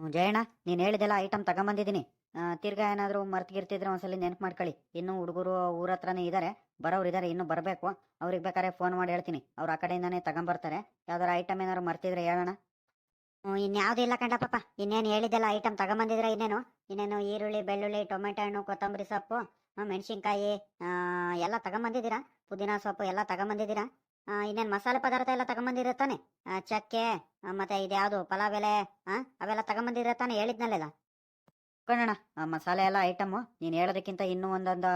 ಜಯಣ್ಣ, ನೀನು ಹೇಳಿದೆಲ್ಲ ಐಟಮ್ ತಗೊಂಬಂದಿದ್ದೀನಿ. ತಿರ್ಗಾ ಏನಾದರೂ ಮರ್ತ್ಗಿರ್ತಿದ್ರೆ ಒಂದ್ಸಲಿ ನೆನಪು ಮಾಡ್ಕೊಳ್ಳಿ. ಇನ್ನೂ ಹುಡುಗರು ಊರ ಹತ್ರನೇ ಇದ್ದಾರೆ ಬರೋರು ಇದ್ದಾರೆ ಇನ್ನೂ ಬರಬೇಕು. ಅವ್ರಿಗೆ ಬೇಕಾದ್ರೆ ಫೋನ್ ಮಾಡಿ ಹೇಳ್ತೀನಿ. ಅವ್ರು ಆ ಕಡೆಯಿಂದನೇ ತಗೊಂಬರ್ತಾರೆ. ಯಾವ್ದಾರು ಐಟಮ್ ಏನಾದ್ರು ಮರ್ತಿದ್ರೆ ಹೇಳೋಣ. ಇನ್ಯಾವುದೂ ಇಲ್ಲ ಕಂಡ ಪಾಪ. ಇನ್ನೇನು ಹೇಳಿದ್ದೆಲ್ಲ ಐಟಮ್ ತಗೊಂಬಂದಿದ್ರೆ ಇನ್ನೇನು? ಇನ್ನೇನು ಈರುಳ್ಳಿ, ಬೆಳ್ಳುಳ್ಳಿ, ಟೊಮೆಟೊ ಹಣ್ಣು, ಕೊತ್ತಂಬರಿ ಸೊಪ್ಪು ಮೆಣಸಿನ್ಕಾಯಿ ಎಲ್ಲ ತಗೊಂಬಂದಿದ್ದೀರಾ? ಪುದೀನ ಸೊಪ್ಪು ಎಲ್ಲ ತಗೊಂಬಂದಿದ್ದೀರಾ? ಇನ್ನೇನು ಮಸಾಲೆ ಪದಾರ್ಥ ಎಲ್ಲ ತಗೊಂಬಂದಿರ ತಾನೆ ಚಕ್ಕೆ ಮತ್ತೆ ಇದ್ಯಾವುದು ಪಲಾವ್ ಎಲೆ ಅವೆಲ್ಲ ತಗೊಂಬಂದಿರ ತಾನೆ ಹೇಳಿದ್ನಲ್ಲೆಲ್ಲ ಕಣಣ್ಣ ಮಸಾಲೆ ಎಲ್ಲ ಐಟಮು ನೀನು ಹೇಳೋದಕ್ಕಿಂತ ಇನ್ನೂ ಒಂದೊಂದು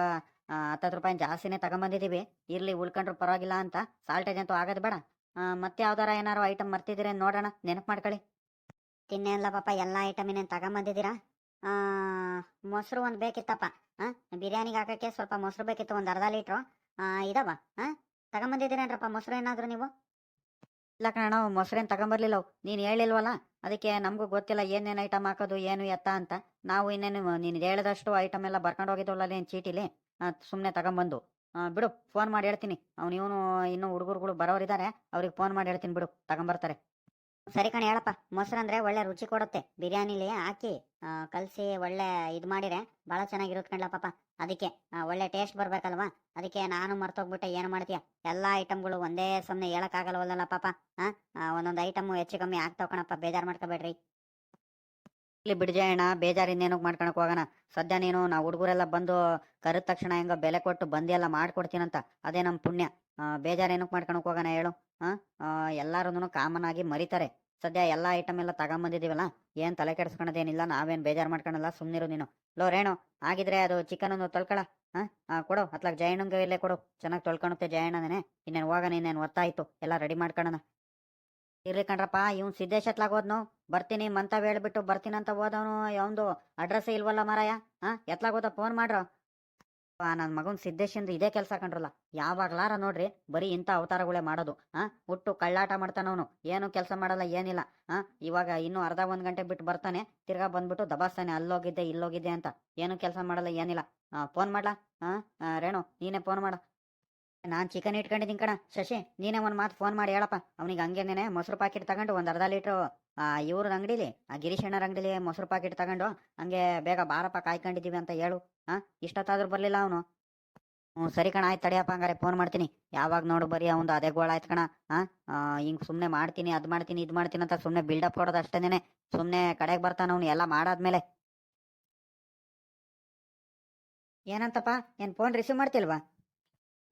ಹತ್ತು ಹತ್ತತ್ತು ರೂಪಾಯಿ ಜಾಸ್ತಿನೇ ತಗೊಂಬಂದಿದ್ದೀವಿ ಇರ್ಲಿ ಉಳ್ಕೊಂಡ್ರು ಪರವಾಗಿಲ್ಲ ಅಂತ. ಸಾಲ್ಟೇಜ್ ಅಂತೂ ಆಗೋದು ಬೇಡ. ಮತ್ತೆ ಯಾವ್ದಾರ ಏನಾರು ಐಟಮ್ ಮರ್ತಿದ್ರೆ ನೋಡೋಣ ನೆನಪು ಮಾಡ್ಕೊಳ್ಳಿ ತಿನ್ನೇಲ್ಲ ಪಾಪ ಎಲ್ಲ ಐಟಮ್ ಇನ್ನೇನು ತಗೊಂಬಂದಿದ್ದೀರಾ ಮೊಸರು ಒಂದು ಬೇಕಿತ್ತಪ್ಪ ಹಾಂ ಬಿರಿಯಾನಿಗೆ ಹಾಕಕ್ಕೆ ಸ್ವಲ್ಪ ಮೊಸರು ಬೇಕಿತ್ತು ಒಂದು ಅರ್ಧ ಲೀಟ್ರು. ಇದಾವ ಹಾಂ ತಗೊಂಬಂದಿದ್ದೀರೇನ್ರಪ್ಪ? ಮೊಸರು ಏನಾದರೂ ನೀವು? ಇಲ್ಲ ಕಣ ಮೊಸರೇನು ತಗೊಂಬರ್ಲಿಲ್ಲ ನೀನು ಹೇಳಿಲ್ವಲ್ಲ? ಅದಕ್ಕೆ ನಮಗೂ ಗೊತ್ತಿಲ್ಲ ಏನೇನು ಐಟಮ್ ಹಾಕೋದು, ಏನು ಎತ್ತ ಅಂತ. ನಾವು ಇನ್ನೇನು ನೀನು ಹೇಳಿದಷ್ಟು ಐಟಮ್ ಎಲ್ಲ ಬರ್ಕೊಂಡು ಹೋಗಿದ್ದವಲ್ಲ ಏನು ಚೀಟಿಲಿ? ಸುಮ್ಮನೆ ತಗೊಂಬಂದು. ಬಿಡು ಫೋನ್ ಮಾಡಿ ಹೇಳ್ತೀನಿ. ಅವ್ನು ಇವನು, ಇನ್ನೂ ಹುಡುಗರುಗಳು ಬರೋರಿದ್ದಾರೆ ಅವ್ರಿಗೆ ಫೋನ್ ಮಾಡಿ ಹೇಳ್ತೀನಿ ಬಿಡು, ತಗೊಂಬರ್ತಾರೆ. ಸರಿ ಕಣೆ ಹೇಳಪ್ಪ. ಮೊಸರು ಅಂದ್ರೆ ಒಳ್ಳೆ ರುಚಿ ಕೊಡುತ್ತೆ. ಬಿರಿಯಾನಿಲಿ ಹಾಕಿ ಕಲಸಿ ಒಳ್ಳೆ ಇದು ಮಾಡಿರೆ ಭಾಳ ಚೆನ್ನಾಗಿರುತ್ತೆ ಕಣ್ಲ ಪಾಪ. ಅದಕ್ಕೆ ಒಳ್ಳೆ ಟೇಸ್ಟ್ ಬರ್ಬೇಕಲ್ವಾ? ಅದಕ್ಕೆ ನಾನು ಮರ್ತೋಗ್ಬಿಟ್ಟೆ. ಏನು ಮಾಡ್ತೀಯ? ಎಲ್ಲ ಐಟಮ್ಗಳು ಒಂದೇ ಸಮನೆ ಹೇಳಕ್ಕಾಗಲ್ವಲ್ಲ ಪಾಪ. ಹಾ ಒಂದೊಂದು ಐಟಮ್ ಹೆಚ್ಚು ಕಮ್ಮಿ ಆಗ್ತಾವ ಕಣಪ್ಪ. ಬೇಜಾರು ಮಾಡ್ಕೋಬೇಡ್ರಿ. ಇಲ್ಲಿ ಬಿಡ್ಜಯಣ್ಣ ಬೇಜಾರಿಂದ ಏನಕ್ಕೆ ಮಾಡ್ಕೊಳಕ್ ಹೋಗೋಣ. ಸದ್ಯ ನೀನು ನಾವು ಹುಡುಗರೆಲ್ಲ ಬಂದು ಕರೆದ ತಕ್ಷಣ ಹೆಂಗ ಬೆಲೆ ಕೊಟ್ಟು ಬಂದಿ ಎಲ್ಲ ಮಾಡ್ಕೊಡ್ತೀನಂತ. ಅದೇ ನಮ್ಮ ಪುಣ್ಯ. ಆ, ಬೇಜಾರು ಏನಕ್ಕೆ ಮಾಡ್ಕೊಳಕ್ ಹೋಗೋಣ ಹೇಳು. ಹಾಂ ಎಲ್ಲರೂ ಕಾಮನ್ ಆಗಿ ಮರಿತಾರೆ. ಸದ್ಯ ಎಲ್ಲ ಐಟಮ್ ಎಲ್ಲ ತಗೊಂಬಂದಿದ್ದೀವಲ್ಲ ಏನು ತಲೆ ಕೆಡಿಸ್ಕೊಳೋದೇನಿಲ್ಲ ನಾವೇನು ಬೇಜಾರು ಮಾಡ್ಕೊಳಲ್ಲ ಸುಮ್ನಿರು ನೀನು. ಲೋ ರೇಣು ಆಗಿದ್ರೆ ಅದು ಚಿಕನ್ ಒಂದು ತೊಳ್ಕೊಳ. ಹಾ ಕೊಡು ಅತ್ಲಾಗ ಜಯಣ್ಣಂಗೆ ಇಲ್ಲೇ ಕೊಡು. ಚೆನ್ನಾಗಿ ತೊಳ್ಕೊಳುತ್ತೆ ಜಯಣ್ಣನೇ ಇನ್ನೇನು ಹೋಗೋಣ ಇನ್ನೇನು ಒತ್ತಾಯ್ತು. ಎಲ್ಲ ರೆಡಿ ಮಾಡ್ಕೊಳ್ಳೋಣ ಇರ್ಲಿ ಕಣ್ರಪ್ಪ, ಇವ್ನು ಸಿದ್ದೇಶ್ ಎತ್ಲಾಗ ಹೋದ್ನು ಬರ್ತೀನಿ, ಮಂತ ಹೇಳ್ಬಿಟ್ಟು ಅಂತ ಹೋದವನು ಯಾವ್ದು ಅಡ್ರೆಸ್ ಇಲ್ವಲ್ಲ ಮಾರಾಯ? ಹಾ ಎತ್ಲಾಗ ಹೋದ ಫೋನ್ ಮಾಡ್ರು. ನನ್ನ ಮಗನ್ ಸಿದ್ದೇಶಿಂದ ಇದೇ ಕೆಲಸ ಕಂಡ್ರಲ್ಲ ಯಾವಾಗ್ಲಾರ ನೋಡ್ರಿ ಬರೀ ಇಂಥ ಅವತಾರಗಳೇ ಮಾಡೋದು ಹಾ ಹುಟ್ಟು ಕಳ್ಳಾಟ ಮಾಡ್ತಾನವನು ಏನು ಕೆಲಸ ಮಾಡಲ್ಲ, ಏನಿಲ್ಲ ಹಾ ಇವಾಗ ಇನ್ನು ಅರ್ಧ ಒಂದ್ ಗಂಟೆ ಬಿಟ್ಟು ಬರ್ತಾನೆ, ತಿರ್ಗಾ ಬಂದ್ಬಿಟ್ಟು ದಬಾಸ್ತಾನೆ, ಅಲ್ಲೋಗಿದ್ದೆ, ಇಲ್ಲೋಗಿದ್ದೆ ಅಂತ, ಏನು ಕೆಲಸ ಮಾಡಲ್ಲ, ಏನಿಲ್ಲ ಫೋನ್ ಮಾಡ್ಲಾ? ಹಾ ರೇಣು, ನೀನೇ ಫೋನ್ ಮಾಡ. ನಾನ್ ಚಿಕನ್ ಇಟ್ಕೊಂಡಿದ್ದೀನಿ ಕಣ. ಶಶಿ, ನೀನೇ ಒಂದ್ ಮಾತು ಫೋನ್ ಮಾಡಿ ಹೇಳಪ್ಪ. ಅವನಿಗೆ ಹಂಗೇನೆ ಮೊಸರು ಪಾಕೆಟ್ ತಗೊಂಡು ಒಂದ್ ಅರ್ಧ ಲೀಟ್ರು, ಆ, ಇವ್ರದ ಅಂಗಡಿಲಿ, ಆ ಗಿರೀಶ್ ಅಣ್ಣರ ಅಂಗಡಿಲಿ ಮೊಸರು ಪಾಕೆಟ್ ತಗೊಂಡು ಹಂಗೆ ಬೇಗ ಬಾರಪ್ಪ ಕಾಯ್ಕೊಂಡಿದೀವಿ ಅಂತ ಹೇಳು. ಹಾ ಇಷ್ಟೊತ್ತಾದ್ರೂ ಬರ್ಲಿಲ್ಲ ಅವನು. ಹ್ಞೂ ಸರಿ ಕಣ, ಆಯ್ತು ತಡಿಯಪ್ಪ ಹಂಗಾರೆ ಫೋನ್ ಮಾಡ್ತೀನಿ. ಯಾವಾಗ ನೋಡು ಬರೀ ಅವಂದು ಅದೇ ಗೋಳ ಆಯ್ತು ಕಣ. ಹಾ ಹಿಂಗ್ ಸುಮ್ಮನೆ ಮಾಡ್ತೀನಿ, ಅದ್ ಮಾಡ್ತೀನಿ, ಇದ್ ಮಾಡ್ತೀನಿ ಅಂತ ಸುಮ್ಮನೆ ಬಿಲ್ಡಪ್ ಕೊಡೋದು ಅಷ್ಟೇನೆ ಸುಮ್ಮನೆ ಕಡೆಗೆ ಬರ್ತಾನ ಅವನು, ಎಲ್ಲ ಮಾಡಾದ್ಮೇಲೆ. ಏನಂತಪ್ಪ, ಏನ್ ಫೋನ್ ರಿಸೀವ್ ಮಾಡ್ತಿಲ್ವಾ?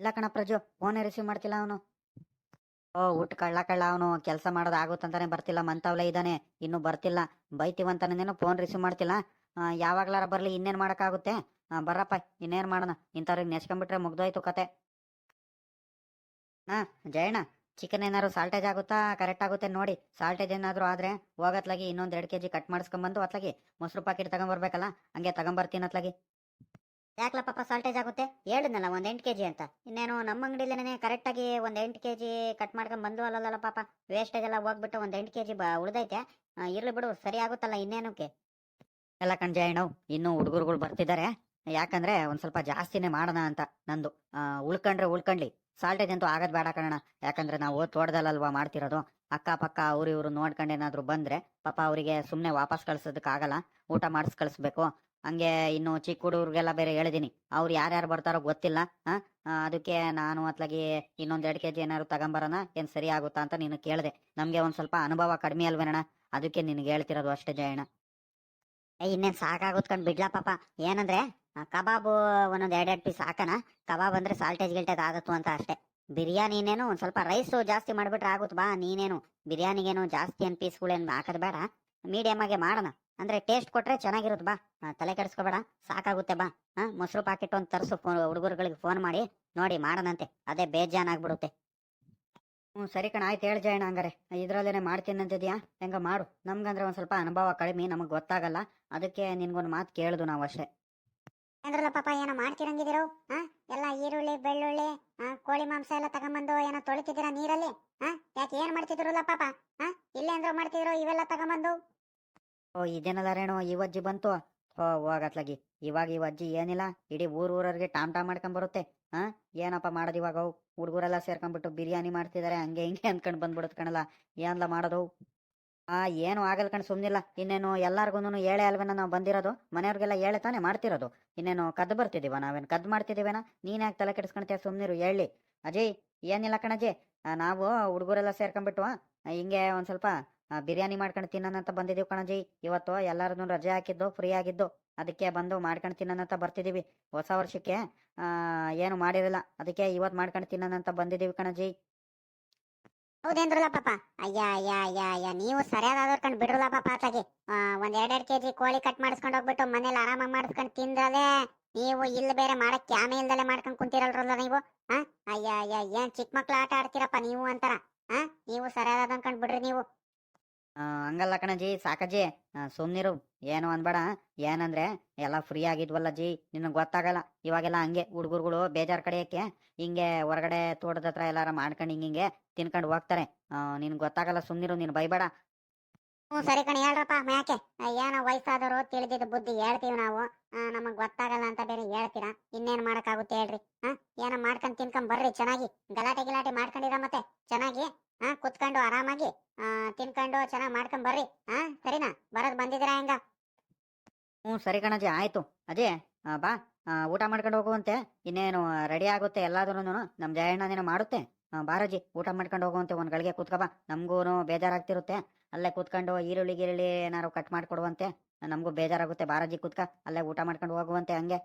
ಇಲ್ಲ ಕಣ ಪ್ರಜು ಫೋನೇ ರಿಸೀವ್ ಮಾಡ್ತಿಲ್ಲ ಅವನು. ಓ, ಊಟ ಕಳ್ಳ ಕಳ್ಳ ಅವನು, ಕೆಲಸ ಮಾಡೋದು ಆಗುತ್ತಂತಾನೆ ಬರ್ತಿಲ್ಲ, ಮಂತವ್ಲೆ ಇದ್ದಾನೆ ಇನ್ನು ಬರ್ತಿಲ್ಲ. ಬೈತೀವಂತಾನೇನು ಫೋನ್ ರಿಸೀವ್ ಮಾಡ್ತಿಲ್ಲ. ಯಾವಾಗ್ಲಾರ ಬರ್ಲಿ, ಇನ್ನೇನ್ ಮಾಡೋಕ್ಕಾಗುತ್ತೆ? ಬರ್ರಪ್ಪ, ಇನ್ನೇನ್ ಮಾಡೋಣ? ಇಂಥವ್ರಿಗೆ ನೆಚ್ಕೊಂಡ್ಬಿಟ್ರೆ ಮುಗ್ದೋಯ್ತು ಕತೆ. ಹಾ, ಜಯಣ್ಣ ಚಿಕನ್ ಏನಾದ್ರು ಸಾಲ್ಟೇಜ್ ಆಗುತ್ತಾ? ಕರೆಕ್ಟ್ ಆಗುತ್ತೆ ನೋಡಿ. ಸಾಲ್ಟೇಜ್ ಏನಾದ್ರು ಆದ್ರೆ ಹೋಗತ್ಲಾಗಿ ಇನ್ನೊಂದು ಎರಡು ಕೆಜಿ ಕಟ್ ಮಾಡಿಸ್ಕೊಂಬಂದು ಅತ್ಲಾಗಿ, ಮೊಸರು ಪಾಕಿಟ್ ತಗೊಂಬರ್ಬೇಕಲ್ಲ, ಹಂಗೆ ತಗೊಂಬರ್ತೀನಿ ಅತ್ಲಾಗಿ. ಯಾಕ್ಲ ಪಾಪ ಸಾಲ್ಟೇಜ್ ಆಗುತ್ತೆ? ಹೇಳಿದ್ನಲ್ಲ, ಒಂದು ಎಂಟು ಕೆ ಜಿ ಅಂತ. ಇನ್ನೇನು ನಮ್ಮ ಅಂಗಡಿಲೇನೆ ಕರೆಕ್ಟಾಗಿ ಒಂದ್ ಎಂಟು ಕೆಜಿ ಕಟ್ ಮಾಡ್ಕೊಂಡು ಬಂದು ಅಲ್ಲಲ್ಲ ಪಾಪ ವೇಸ್ಟೇಜ್ ಎಲ್ಲ ಹೋಗ್ಬಿಟ್ಟು ಒಂದ್ ಎಂಟು ಕೆಜಿ ಉಳ್ದೈತೆ. ಇರ್ಲಿ ಬಿಡು, ಸರಿ ಆಗುತ್ತಲ್ಲ ಇನ್ನೇನಕ್ಕೆ? ಎಲ್ಲ ಕಣ್ ಜಯಣ್ಣ ಇನ್ನು ಹುಡುಗರುಗಳು ಬರ್ತಿದ್ದಾರೆ. ಯಾಕಂದ್ರೆ ಒಂದ್ ಸ್ವಲ್ಪ ಜಾಸ್ತಿನೇ ಮಾಡೋಣ ಅಂತ ನಂದು. ಉಳ್ಕೊಂಡ್ರೆ ಉಳ್ಕೊಂಡ್ಲಿ. ಸಾಲ್ಟೇಜ್ ಅಂತೂ ಆಗದ್ ಬೇಡ ಕಣ ಯಾಕಂದ್ರೆ ನಾವು ತೋಟದಲ್ಲಲ್ವಾ ಮಾಡ್ತಿರೋದು. ಅಕ್ಕ ಪಕ್ಕ ಅವ್ರು ಇವ್ರು ನೋಡ್ಕೊಂಡು ಏನಾದ್ರು ಬಂದ್ರೆ ಪಾಪ ಅವರಿಗೆ ಸುಮ್ನೆ ವಾಪಸ್ ಕಳ್ಸೋದಕ್ಕಾಗಲ್ಲ. ಊಟ ಮಾಡಿಸ್ ಕಳಿಸ್ಬೇಕು. ಹಂಗೆ ಇನ್ನು ಚಿಕ್ಕ ಹುಡುಗರಿಗೆಲ್ಲ ಬೇರೆ ಹೇಳಿದೀನಿ. ಅವ್ರು ಯಾರ್ಯಾರು ಬರ್ತಾರೋ ಗೊತ್ತಿಲ್ಲ. ಅದಕ್ಕೆ ನಾನು ಅತ್ಲಾಗಿ ಇನ್ನೊಂದ್ ಎರಡು ಕೆಜಿ ಏನಾದ್ರು ತಗೊಂಬರೋಣ, ಏನ್ ಸರಿ ಆಗುತ್ತಾ ಅಂತ ನೀನು ಕೇಳಿದೆ. ನಮ್ಗೆ ಒಂದ್ ಸ್ವಲ್ಪ ಅನುಭವ ಕಡಿಮೆ ಅಲ್ವೇನಣ್ಣ ಅದಕ್ಕೆ ನಿನ್ಗೆ ಹೇಳ್ತಿರೋದು ಅಷ್ಟೇ ಜಯಣ್ಣ. ಏ, ಇನ್ನೇನು ಸಾಕಾಗುತ್ಕೊಂಡು ಬಿಡ್ಲಾ ಪಾಪ. ಏನಂದ್ರೆ ಕಬಾಬು ಒಂದೊಂದು ಎರಡೆರಡು ಪೀಸ್ ಹಾಕನ ಕಬಾಬ್ ಅಂದ್ರೆ ಸಾಲ್ಟೇಜ್ ಗಿಲ್ಟೇಜ್ ಆಗತ್ತು ಅಂತ ಅಷ್ಟೇ. ಬಿರಿಯಾನಿನೇನು ಒಂದ್ ಸ್ವಲ್ಪ ರೈಸ್ ಜಾಸ್ತಿ ಮಾಡ್ಬಿಟ್ರೆ ಆಗುತ್ತೆ ಬಾ ನೀನೇನು. ಬಿರಿಯಾನಿಗೇನು ಜಾಸ್ತಿ ಏನು ಪೀಸ್ಗಳೇನು ಹಾಕೋದು ಬೇಡ. ಮೀಡಿಯಮ್ ಆಗಿ ಮಾಡೋಣ. ಅಂದ್ರೆ ಟೇಸ್ಟ್ ಕೊಟ್ರೆ ಚೆನ್ನಾಗಿರುತ್ತೆ ಬಾ. ತಲೆ ಕೆಡಿಸ್ಕೋಬೇಡ. ಸಾಕಾಗುತ್ತೆ ಬಾ. ಹಾ ಮೊಸರು ಪ್ಯಾಕೆಟ್ ಒಂದು ತರಿಸು ಫೋನ್ ಹುಡುಗರುಗಳಿಗೆ ಫೋನ್ ಮಾಡಿ. ನೋಡಿ, ಮಾಡೋಣಂತೆ. ಅದೇ ಬೇಜಾನ್ ಆಗ್ಬಿಡುತ್ತೆ ಹ್ಞೂ ಸರಿ ಕಣ, ಆಯ್ತು ಹೇಳಿ ಜಯಣ್ಣ ಹಂಗಾರೆ. ಇದ್ರಲ್ಲೇನೆ ಮಾಡ್ತೀನಿ ಅಂತಿದ್ಯಾ? ಹೆಂಗ ಮಾಡು. ನಮ್ಗಂದ್ರೆ ಒಂದು ಸ್ವಲ್ಪ ಅನುಭವ ಕಡಿಮೆ, ನಮಗೆ ಗೊತ್ತಾಗಲ್ಲ. ಅದಕ್ಕೆ ನಿನ್ಗೊಂದು ಮಾತು ಕೇಳುದು ನಾವು ಅಷ್ಟೇ. ಅಂದ್ರಲ್ಲ ಪಾಪ, ಏನೋ ಮಾಡ್ತಿರಂಗಿದಿರೋ ಹಾ ಎಲ್ಲ ಈರುಳ್ಳಿ, ಬೆಳ್ಳುಳ್ಳಿ ಕೋಳಿ ಮಾಂಸ ಎಲ್ಲ ತಗೊಂಬಂದು ಏನೋ ತೊಳಿತಿದ್ದೀರಾ ನೀರಲ್ಲಿ? ಹಾ ಯಾಕೆ ಏನ್ ಮಾಡ್ತಿದ್ರಲ್ಲ ಪಾಪ? ಹಾ ಇಲ್ಲೇ ಅಂದ್ರೆ ಮಾಡ್ತಿದ್ರು ಇವೆಲ್ಲ ತಗೊಂಬಂದು? ಓ, ಈ ಅಜ್ಜಿ ಬಂತು. ಓ, ಹೋಗತ್ಲಗಿ. ಇವಾಗ ಈ ಅಜ್ಜಿ ಏನಿಲ್ಲ, ಇಡೀ ಊರ್ ಊರವ್ರಿಗೆ ಟಾಮ್ ಟಾಮ್ ಮಾಡ್ಕೊಂಡ್ ಬರುತ್ತೆ. ಹಾ ಏನಪ್ಪ ಮಾಡೋದು ಇವಾಗ ಅವು? ಹುಡುಗರೆಲ್ಲ ಸೇರ್ಕೊಂಡ್ಬಿಟ್ಟು ಬಿರಿಯಾನಿ ಮಾಡ್ತಿದಾರೆ, ಹಂಗೆ ಹಿಂಗೆ ಅನ್ಕೊಂಡ್ ಬಂದ್ಬಿಡುತ್ತೆ ಕಣಲ್ಲ. ಏನ್ಲ ಮಾಡೋದು? ಆ, ಏನು ಆಗಲ್ಲ ಕಣ್ ಸುಮ್ಮನಿಲ್ಲ ಇನ್ನೇನು ಎಲ್ಲಾರ್ಗು ಹೇಳೆ ಅಲ್ವೇನ ನಾವು ಬಂದಿರೋದು? ಮನೆಯವ್ರಿಗೆಲ್ಲ ಹೇಳೆ ತಾನೇ ಮಾಡ್ತಿರೋದು? ಇನ್ನೇನು ಕದ್ದು ಬರ್ತಿದೀವ ನಾವೇನು? ಕದ್ದು ಮಾಡ್ತಿದೀವೇನ? ನೀನ್ ಯಾಕೆ ತಲೆ ಕೆಡಿಸ್ಕೊಂತೀಯ? ಸುಮ್ನಿರು, ಹೇಳಿ. ಅಜಯ್, ಏನಿಲ್ಲ ಕಣಜಿ ನಾವು ಹುಡುಗರೆಲ್ಲ ಸೇರ್ಕೊಂಡ್ಬಿಟ್ಟು ಹಿಂಗೆ ಒಂದ್ ಸ್ವಲ್ಪ ಬಿರಿಯಾನಿ ಮಾಡ್ಕೊಂಡು ತಿನ್ನೋಣಂತ ಬಂದಿದ್ದೀವಿ ಕಣಜಿ. ಇವತ್ತು ಎಲ್ಲಾರನ್ನು ರಜೆ ಹಾಕಿದ್ದು ಫ್ರೀ ಆಗಿದ್ದು. ಅದಕ್ಕೆ ಬಂದು ಮಾಡ್ಕೊಂಡು ತಿನ್ನೋಣಂತ ಬರ್ತಿದ್ದೀವಿ ಹೊಸ ವರ್ಷಕ್ಕೆ ಏನು ಮಾಡಿರಲಿಲ್ಲ. ಅದಕ್ಕೆ ಇವತ್ತು ಮಾಡ್ಕೊಂಡು ತಿನ್ನೋಣಂತ ಬಂದಿದ್ದೀವಿ ಕಣಜಿ. ಹೌದೇನ್ರಲ್ಲ ಪಾಪ ಅಯ್ಯ ಅಯ್ಯ ಅಯ್ಯ ಅಯ್ಯ. ನೀವು ಸರಿಯಾದ ಕಂಡು ಬಿಡ್ರಲ್ಲ ಪಾಪ ಆತಾಗಿ ಒಂದ್ ಎರಡೆರಡು ಕೆಜಿ ಕೋಳಿ ಕಟ್ ಮಾಡಿಸ್ಕೊಂಡು ಹೋಗ್ಬಿಟ್ಟು ಮನೇಲಿ ಆರಾಮಾಗಿ ಮಾಡಿಸ್ಕೊಂಡು ತಿಂದ್ರಲೆ ನೀವು ಇಲ್ಲಿ ಬೇರೆ ಮಾಡಕ್ ಕ್ಯಾಮೆ ಮಾಡ್ಕೊಂಡು ಕುಂತಿರಲ್ರಲ್ಲ ನೀವು? ಹಾ ಅಯ್ಯ ಅಯ್ಯ, ಏನ್ ಚಿಕ್ಕ ಮಕ್ಳು ಆಟ ಆಡ್ತೀರಪ್ಪ ನೀವು ಅಂತಾರ? ಹಾ ನೀವು ಸರಿಯಾದ ಅನ್ಕೊಂಡ್ ಬಿಡ್ರಿ ನೀವು. ಹಂಗಲ್ಲ ಕಣಜಿ ಸಾಕಜಿ ಸುಮ್ನಿರು. ಏನು ಅನ್ಬೇಡ ಏನಂದ್ರೆ, ಎಲ್ಲ ಫ್ರೀ ಆಗಿದ್ವಲ್ಲ ಜಿ ನಿನಗೆ ಗೊತ್ತಾಗಲ್ಲ. ಇವಾಗೆಲ್ಲ ಹಂಗೆ ಹುಡುಗರುಗಳು ಬೇಜಾರ್ ಕಡೆಯಕ್ಕೆ ಹಿಂಗೆ ಹೊರಗಡೆ ತೋಟದ ಹತ್ರ ಎಲ್ಲಾರ ಮಾಡ್ಕೊಂಡು ಹಿಂಗೆ ತಿನ್ಕೊಂಡು ಹೋಗ್ತಾರೆ. ನಿನ್ಗೆ ಗೊತ್ತಾಗಲ್ಲ, ಸುಮ್ನಿರು, ನೀನು ಬೈಬೇಡ. ಹ್ಞೂ, ಸರಿ ಕಣಿ, ಹೇಳ್ರಪ್ಪ ಮ್ಯಾಕೆ. ಏನೋ ವಯಸ್ಸಾದವರು ತಿಳಿದಿದ್ದ ಬುದ್ಧಿ ಹೇಳ್ತೀವಿ ನಾವು. ನಮಗೆ ಗೊತ್ತಾಗಲ್ಲ ಅಂತ ಬೇರೆ ಹೇಳ್ತೀರಾ? ಇನ್ನೇನು ಮಾಡೋಕ್ಕಾಗುತ್ತೆ ಹೇಳ್ರಿ. ಹಾಂ ಏನೋ ಮಾಡ್ಕೊಂಡು ತಿನ್ಕೊಂಡ್ ಬರ್ರಿ ಚೆನ್ನಾಗಿ. ಗಲಾಟೆ, ಗಿಲಾಟೆ ಮಾಡ್ಕೊಂಡಿರ ಮತ್ತೆ ಚೆನ್ನಾಗಿ. ಹಾ ಕುತ್ಕೊಂಡು ಆರಾಮಾಗಿ ತಿನ್ಕೊಂಡು ಚೆನ್ನಾಗಿ ಮಾಡ್ಕೊಂಡ್ ಬರ್ರಿ. ಹಾ ಸರಿನಾ? ಬರೋದ್ ಬಂದಿದ್ದೀರಾ ಹೆಂಗ? ಹ್ಞೂ ಸರಿ ಕಣಜಿ ಆಯ್ತು. ಅಜಯ್ ಬಾ. ಊಟ ಮಾಡ್ಕೊಂಡು ಹೋಗುವಂತೆ. ಇನ್ನೇನು ರೆಡಿ ಆಗುತ್ತೆ ಎಲ್ಲಾದ್ರೂ ನಮ್ ಜಯಣ್ಣನೇನೋ ಮಾಡುತ್ತೆ. ಆ, ಬಾರಜ್ಜಿ ಊಟ ಮಾಡ್ಕೊಂಡು ಹೋಗುವಂತೆ ಒಂದ್ ಗಳಿಗೆ ಕೂತ್ಕೊ ಬಾ. ನಮಗೂ ಬೇಜಾರಾಗ್ತಿರುತ್ತೆ. ಅಲ್ಲೇ ಕುತ್ಕೊಂಡು ಈರುಳ್ಳಿ ಗಿರುಳ್ಳಿ ಏನಾರು ಕಟ್ ಮಾಡ್ಕೊಡುವಂತೆ. ನಮಗೂ ಬೇಜಾರಾಗುತ್ತೆ. ಬಾರಾಜಿ ಕೂತ್ಕ. ಅಲ್ಲೇ ಊಟ ಮಾಡ್ಕೊಂಡು ಹೋಗುವಂತೆ ಹಂಗೆ.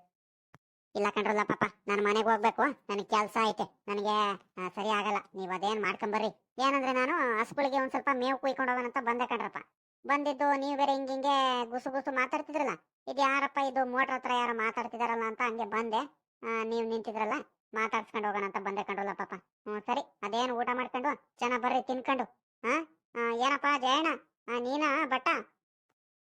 ಇಲ್ಲ ಕಣ್ರಲ್ಲ ಪಾಪ, ನಾನು ಮನೆಗೆ ಹೋಗ್ಬೇಕು, ನನಗೆ ಕೆಲಸ ಐತೆ, ನನಗೆ ಸರಿ ಆಗಲ್ಲ, ನೀವ್ ಅದೇನ್ ಮಾಡ್ಕೊಂಬರ್ರಿ. ಏನಂದ್ರೆ ನಾನು ಹಸುಗಳಿಗೆ ಒಂದ್ ಸ್ವಲ್ಪ ಮೇವು ಕುಯ್ಕೊಂಡು ಹೋಗೋಣ ಅಂತ ಬಂದೆ ಕಣ್ರಪ್ಪ. ಬಂದಿದ್ದು ನೀವು ಬೇರೆ ಹಿಂಗೆ ಹಿಂಗೆ ಗುಸು ಗುಸು ಮಾತಾಡ್ತಿದ್ರಲ್ಲ, ಇದು ಯಾರಪ್ಪ ಇದು ಮೋಟ್ರ್ ಹತ್ರ ಯಾರೋ ಮಾತಾಡ್ತಿದಾರಲ್ಲ ಅಂತ ಹಂಗೆ ಬಂದೆ. ನೀವು ನಿಂತಿದ್ರಲ್ಲ, ಮಾತಾಡ್ಸ್ಕೊಂಡು ಹೋಗೋಣ ಅಂತ ಬಂದೆ ಕಣ್ರಲ್ಲ ಪಾಪ. ಹ್ಞೂ ಸರಿ, ಅದೇನು ಊಟ ಮಾಡ್ಕೊಂಡು, ಚೆನ್ನಾಗ್ ಬರ್ರಿ, ತಿನ್ಕೊಂಡು. ಹಾಂ ಏನಪ್ಪ, ಜಯಣ್ಣ ನೀನಾ ಬಟ್ಟ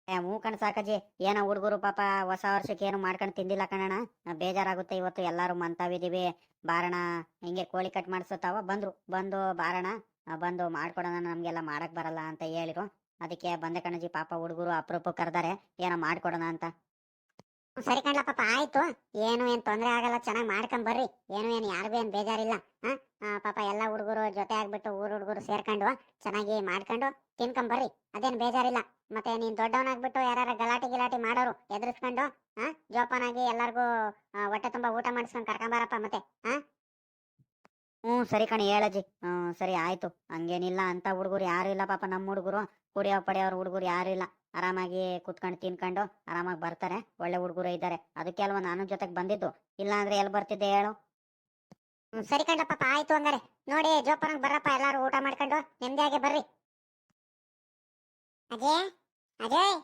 ಹ್ಞೂ ಕಣ್ ಸಾಕಜ್ಜಿ. ಏನೋ ಹುಡುಗರು ಪಾಪ ಹೊಸ ವರ್ಷಕ್ಕೆ ಏನು ಮಾಡ್ಕೊಂಡು ತಿಂದಿಲ್ಲ ಕಣಣ್ಣ. ಬೇಜಾರಾಗುತ್ತೆ ಇವತ್ತು ಎಲ್ಲರೂ ಮಂತಾವಿದೀವಿ ಬಾರಣ ಹಿಂಗೆ ಕೋಳಿ ಕಟ್ ಮಾಡಿಸುತ್ತಾವ ಬಂದ್ರು, ಬಂದು ಬಾರಣ ಬಂದು ಮಾಡ್ಕೊಡೋಣ, ನಮಗೆಲ್ಲ ಮಾಡಕ್ ಬರಲ್ಲ ಅಂತ ಹೇಳಿರು. ಅದಕ್ಕೆ ಬಂದೆ ಕಣಜಿ ಪಾಪ ಹುಡುಗರು ಅಪರೂಪ ಕರೆದಾರೆ. ಏನೋ ಮಾಡ್ಕೊಡೋಣ ಅಂತ. ಸರಿ ಕಣ್ಲ ಪಾಪ, ಆಯ್ತು. ಏನು ಏನ್ ತೊಂದ್ರೆ ಆಗಲ್ಲ, ಚೆನ್ನಾಗಿ ಮಾಡ್ಕೊಂಡ್ ಬರ್ರಿ. ಏನು ಏನ್ ಯಾರಿಗೂ ಏನ್ ಬೇಜಾರಿಲ್ಲ. ಪಾಪ ಎಲ್ಲಾ ಹುಡುಗರು ಜೊತೆ ಆಗ್ಬಿಟ್ಟು ಊರ್ ಹುಡುಗರು ಸೇರ್ಕೊಂಡು ಚೆನ್ನಾಗಿ ಮಾಡ್ಕೊಂಡು ತಿನ್ಕೊಂಡ್ ಬರ್ರಿ. ಅದೇನ್ ಬೇಜಾರಿಲ್ಲ. ಮತ್ತೆ ನೀನ್ ದೊಡ್ಡವನಾಗ್ಬಿಟ್ಟು ಯಾರ ಗಲಾಟೆ ಗಿಲಾಟಿ ಮಾಡೋರು ಎದುರಿಸ್ಕೊಂಡು ಹಾ ಜೋಪಾನಾಗಿ ಎಲ್ಲಾರ್ಗೂ ಹೊಟ್ಟೆ ತುಂಬಾ ಊಟ ಮಾಡಿಸ್ಕೊಂಡ್ ಕರ್ಕೊಂಬಾರಪ್ಪ ಮತ್ತೆ ಹಾ ಹ್ಞೂ ಸರಿ ಕಣಿ, ಹೇಳಜ್ಜಿ. ಹ್ಞೂ ಸರಿ, ಆಯ್ತು. ಹಂಗೇನಿಲ್ಲ ಅಂತ ಹುಡುಗರು ಯಾರು ಇಲ್ಲ ಪಾಪ ನಮ್ಮ ಹುಡುಗರು. ಕುಡಿಯೋ ಪಡೆಯೋರು ಹುಡುಗರು ಯಾರು ಇಲ್ಲ. ಆರಾಮಾಗಿ ಕುತ್ಕೊಂಡು, ತಿನ್ಕೊಂಡು, ಆರಾಮಾಗಿ ಬರ್ತಾರೆ. ಒಳ್ಳೆ ಹುಡುಗರು ಇದ್ದಾರೆ. ಅದಕ್ಕೆ ಅಲ್ವಾ ನಾನು ಜೊತೆಗೆ ಬಂದಿದ್ದು. ಇಲ್ಲ ಅಂದ್ರೆ ಎಲ್ಲಿ ಬರ್ತಿದ್ದೆ ಹೇಳು? ಸರಿ ಕಂಡಪ್ಪ ಪಾಪ ಆಯ್ತು ಹಂಗಾರೆ. ನೋಡಿ, ಜೋಪಾನಾಗ್ ಬರಪ್ಪ ಎಲ್ಲಾರು ಊಟ ಮಾಡ್ಕೊಂಡು ನೆಮ್ಮದಿಯಾಗಿ ಬರ್ರಿ. ಅಜಯ್ ಅಜಯ್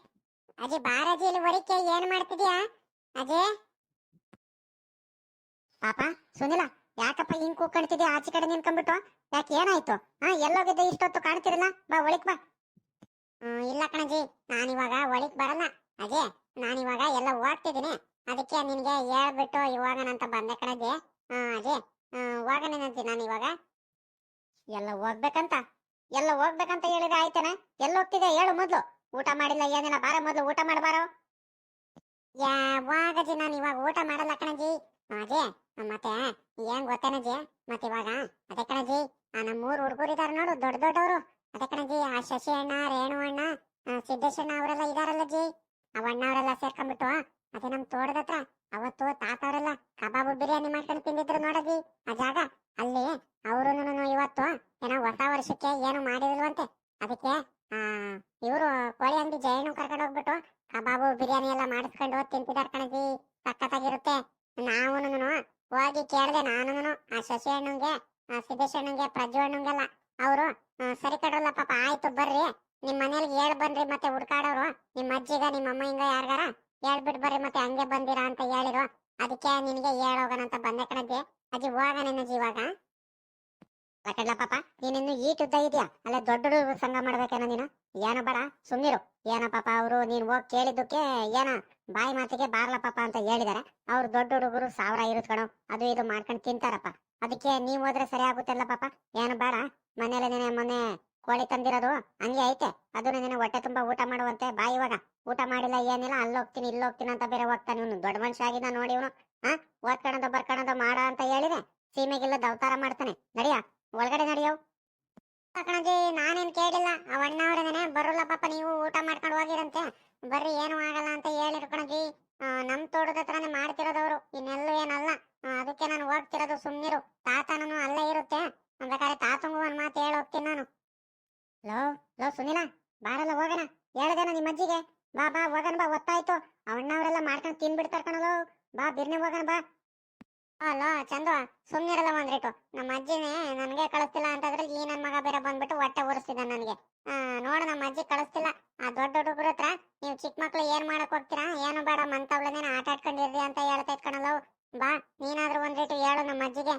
ಅಜಯ್ ಬಾರಜಿ ಇಲ್ಲಿ ಹೊಡಿಕೆ, ಏನ್ ಮಾಡ್ತಿದ್ಯಾ? ಅಜಯ್. ಪಾಪ, ಸುನಿಲ, ಯಾಕಪ್ಪ ಹಿಂಗ್ ಕೂತ್ಕೊಂಡ್ತಿದ್ಯಾ ಆಚೆ ಕಡೆ ನಿಂತ್ಕೊಂಡ್ಬಿಟ್ಟು. ಯಾಕೆ ಏನಾಯ್ತು? ಹಾ ಎಲ್ಲೋಗಿದ್ದೆ ಇಷ್ಟೊತ್ತು ಕಾಣ್ತಿರಲ್ಲ. ಬಾ ಒಳಿಕ್ ಬಾ. ಇಲ್ಲ ಕಣಜಿ, ನಾನಿವಾಗ ಒಳಿಕ್ ಬರಲ್ಲ. ಅಜಯ್, ನಾನಿವಾಗ ಎಲ್ಲ ಹೋಗ್ತಿದ್ದೀನಿ. ಅದಕ್ಕೆ ನಿನ್ಗೆ ಹೇಳ್ಬಿಟ್ಟು ಇವಾಗನಂತ ಬಂದೆ ಕಣಜಿ. ಹಾ, ಅಜಯ್ ಹೋಗನೇನಂತಿ ನಾನು ಇವಾಗ. ಎಲ್ಲ ಹೋಗ್ಬೇಕಂತ. ಎಲ್ಲ ಹೋಗ್ಬೇಕಂತ ಹೇಳಿದ್ರೆ ಆಯ್ತೇನ? ಎಲ್ಲ ಹೋಗ್ತಿದೆ ಹೇಳು ಮೊದ್ಲು. ಊಟ ಮಾಡಿಲ್ಲ ಏನಿಲ್ಲ ಬಾರ ಮೊದ್ಲು, ಊಟ ಮಾಡಬಾರೋ ಯಾವಾಗಜಿ ನಾನು ಇವಾಗ ಊಟ ಮಾಡಲ್ಲ ಕಣಜಿ ಅಜೇ ಮತ್ತೆ, ಏನ್ ಗೊತ್ತೇನಜಿ ಮತ್ತೆ ಇವಾಗ, ಅದೇ ಕಣಜಿ ಆ ನಮ್ಮ ಮೂರು ಹುಡುಗರು ಇದಾರೆ ನೋಡು, ದೊಡ್ಡ ದೊಡ್ಡವರು. ಅದೇ ಕಣಜಿ ಆ ಶಶಿ ಅಣ್ಣ ರೇಣು ಅಣ್ಣ ಸಿದ್ದೇಶಣ್ಣ ಅವರೆಲ್ಲ ಇದಾರಲ್ಲ ಜಿ ಆ ಅಣ್ಣ ಅವರೆಲ್ಲ ಸೇರ್ಕೊಂಡ್ಬಿಟ್ಟು, ಅದೇ ನಮ್ ತೋಟದ ಹತ್ರ, ಅವತ್ತು ತಾತ ಅವರೆಲ್ಲ ಕಬಾಬು ಬಿರಿಯಾನಿ ಮಾಡ್ಕೊಂಡು ತಿಂದಿದ್ರು ನೋಡಜಿ ಆ ಜಾಗ. ಅಲ್ಲಿ ಅವರು ಇವತ್ತು ಏನೋ ಹೊಸ ವರ್ಷಕ್ಕೆ ಏನು ಮಾಡಿಲ್ವಂತೆ ಅದಕ್ಕೆ ಇವರು ಕೋಳಿ ಅಂಗಡಿ ಜೈನು ಕರ್ಕೊಂಡು ಹೋಗ್ಬಿಟ್ಟು ಕಬಾಬು, ಬಿರಿಯಾನಿ ಎಲ್ಲ ಮಾಡಿಸ್ಕೊಂಡು ತಿಂತಿದ್ದಾರೆ ಕಣಜಿ. ಸಕ್ಕತ್ತಾಗಿರುತ್ತೆ ನಾವು ಹೋಗಿ ಕೇಳಿದೆ ನಾನು ಆ ಶಶಿ ಅಣ್ಣಂಗೆ ಸಿದ್ದೇಶ್ ಅಣ್ಣಂಗೆ, ಪ್ರಜ್ವಲ್ ಅವರು ಸರಿ ಕಡ್ರಲ್ಲ ಪಾಪ, ಆಯ್ತು ಬರ್ರಿ. ನಿಮ್ ಮನೇಲಿ ಹೇಳ್ ಬನ್ರಿ ಮತ್ತೆ ಹುಡ್ಕಾಡೋರು. ನಿಮ್ ಅಜ್ಜಿಗ ನಿಮ್ಮ ಅಮ್ಮ ಹಿಂಗ ಯಾರ್ಗಾರ ಹೇಳ್ಬಿಟ್ ಬರ್ರಿ ಮತ್ತೆ ಹಂಗೆ ಬಂದಿರಾ ಅಂತ ಹೇಳಿರು. ಅದಕ್ಕೆ ನಿನಗೆ ಹೇಳೋಗಣ ಅಂತ ಬಂದೆ ಕಣಜ್ಜಿ ಅಜ್ಜಿ ಹೋಗಣೇನಜ್ಜಿ ಇವಾಗ? ಕಡ್ಲ ಪಾಪ? ನೀನಿನ್ನು ಈಟ್ ಉದ್ದ ಇದೆಯಾ? ಅಲ್ಲ ದೊಡ್ಡ ಸಂಘ ಮಾಡ್ಬೇಕೇನ ನೀನು? ಏನೋ ಬೇಡ ಸುಮ್ಮನಿರು ಏನೋ ಪಾಪ ಅವರು ನೀನ್ ಹೋಗಿ ಕೇಳಿದ್ದಕ್ಕೆ ಏನ ಬಾಯಿ ಮಾತಿಗೆ ಬಾರ್ಲ ಪಾಪ ಅಂತ ಹೇಳಿದಾರೆ. ಅವ್ರು ದೊಡ್ಡ ಹುಡುಗರು ಸಾವಿರ ಇರುತ್ಕಣೋ ಅದು ಇದು ಮಾಡ್ಕೊಂಡು ತಿಂತಾರಪ್ಪ. ಅದಕ್ಕೆ ನೀವ್ ಹೋದ್ರೆ ಸರಿ ಆಗುತ್ತಲ್ಲ ಪಾಪ? ಏನು ಬೇಡ. ಮನೇಲಿ ನೆನೆ ಮೊನ್ನೆ ಕೋಳಿ ತಂದಿರೋದು? ಹಂಗೆ ಐತೆ. ಅದು ನಿನ್ನ ಹೊಟ್ಟೆ ತುಂಬಾ ಊಟ ಮಾಡುವಂತೆ. ಬಾ ಇವಾಗ. ಊಟ ಮಾಡಿಲ್ಲ, ಏನಿಲ್ಲ ಅಲ್ಲಿ ಹೋಗ್ತೀನಿ ಇಲ್ಲಿ ಹೋಗ್ತೀನಿ ಅಂತ ಬೇರೆ ಹೋಗ್ತಾನೆ ಇವನು. ದೊಡ್ಡ ಮನುಷ್ಯ ಆಗಿದ್ದ ನೋಡಿ ಇವನು. ಹಾ ಓದ್ಕೊಳೋದು ಬರ್ಕೊಳೋದು ಮಾಡ ಅಂತ ಹೇಳಿದೆ. ಸೀಮೆಗೆಲ್ಲ ದೌತಾರ ಮಾಡ್ತಾನೆ. ನಡಿಯ, ಒಳಗಡೆ ನಡಿಯವ್ ಕಣಜಿ, ನಾನೇನ್ ಕೇಳಿಲ್ಲ. ಆ ಅಣ್ಣ ಅವ್ರದೇನೆ ಬರೋಲ್ಲ ಪಾಪ, ನೀವು ಊಟ ಮಾಡ್ಕೊಂಡು ಹೋಗಿರಂತೆ. ಬರ್ರಿ, ಏನು ಆಗಲ್ಲ ಅಂತ ಹೇಳಿರು ಕಣಜಿ. ನಮ್ ತೋಟದ ಹತ್ರನೇ ಮಾಡ್ತಿರೋದವ್ರು ಇನ್ನೆಲ್ಲೂ ಏನಲ್ಲ ಆ, ಅದಕ್ಕೆ ನಾನು ಹೋಗ್ತಿರೋದು ಸುಮ್ನಿರು ತಾತನೂ ಅಲ್ಲೇ ಇರುತ್ತೆ ಬೇಕಾದ್ರೆ ತಾತಂಗೂ ಒಂದ್ ಮಾತು ಹೇಳಿ ಹೋಗ್ತೀನಿ ನಾನು ಲೋ ಲೋ ಸುನಿಲ ಬಾರಲ್ಲ ಹೋಗೋಣ ಹೇಳ್ದೇನ ನಿಮ್ಮ ಅಜ್ಜಿಗೆ ಬಾ ಬಾ ಹೋಗೋಣ ಬಾ ಒತ್ತಾಯ್ತು ಅವಣ್ಣವರೆಲ್ಲ ಮಾಡ್ಕೊಂಡು ತಿನ್ಬಿಡ್ತಾರ ಕಣಲೋ. ಬಾ ಬಿರ್ನೆ ಹೋಗಣ ಬಾ ಅಲ್ಲ ಚಂದು ಸುಮ್ನಿರಲ್ಲ ಒಂದ್ರಿಟ್ಟು ನಮ್ಮ ಅಜ್ಜಿನೇ ನನಗೆ ಕಳಿಸ್ತಿಲ್ಲ ಅಂತಂದ್ರಲ್ಲಿ ಈ ನನ್ನ ಮಗ ಬೇರೆ ಬಂದ್ಬಿಟ್ಟು ಹೊಟ್ಟೆ ಉರಿಸ್ತಿದ್ದ ನನಗೆ ಆ ನೋಡು ನಮ್ಮ ಅಜ್ಜಿ ಕಳಿಸ್ತಿಲ್ಲ ಆ ದೊಡ್ಡ ಹುಡುಗರ ಹತ್ರ ನೀವು ಚಿಕ್ಕ ಮಕ್ಳು ಏನ್ ಮಾಡಕ್ ಹೋಗ್ತೀರಾ ಏನು ಬೇಡ ಮಂತವ್ಳನೇನ ಆಟ ಆಡ್ಕೊಂಡಿರ್ರಿ ಅಂತ ಹೇಳ್ತಾ ಇಟ್ಕೊಳಲ್ಲ ಬಾ ನೀನಾದ್ರೂ ಒಂದ್ರಿಟ್ಟು ಹೇಳು ನಮ್ಮ ಅಜ್ಜಿಗೆ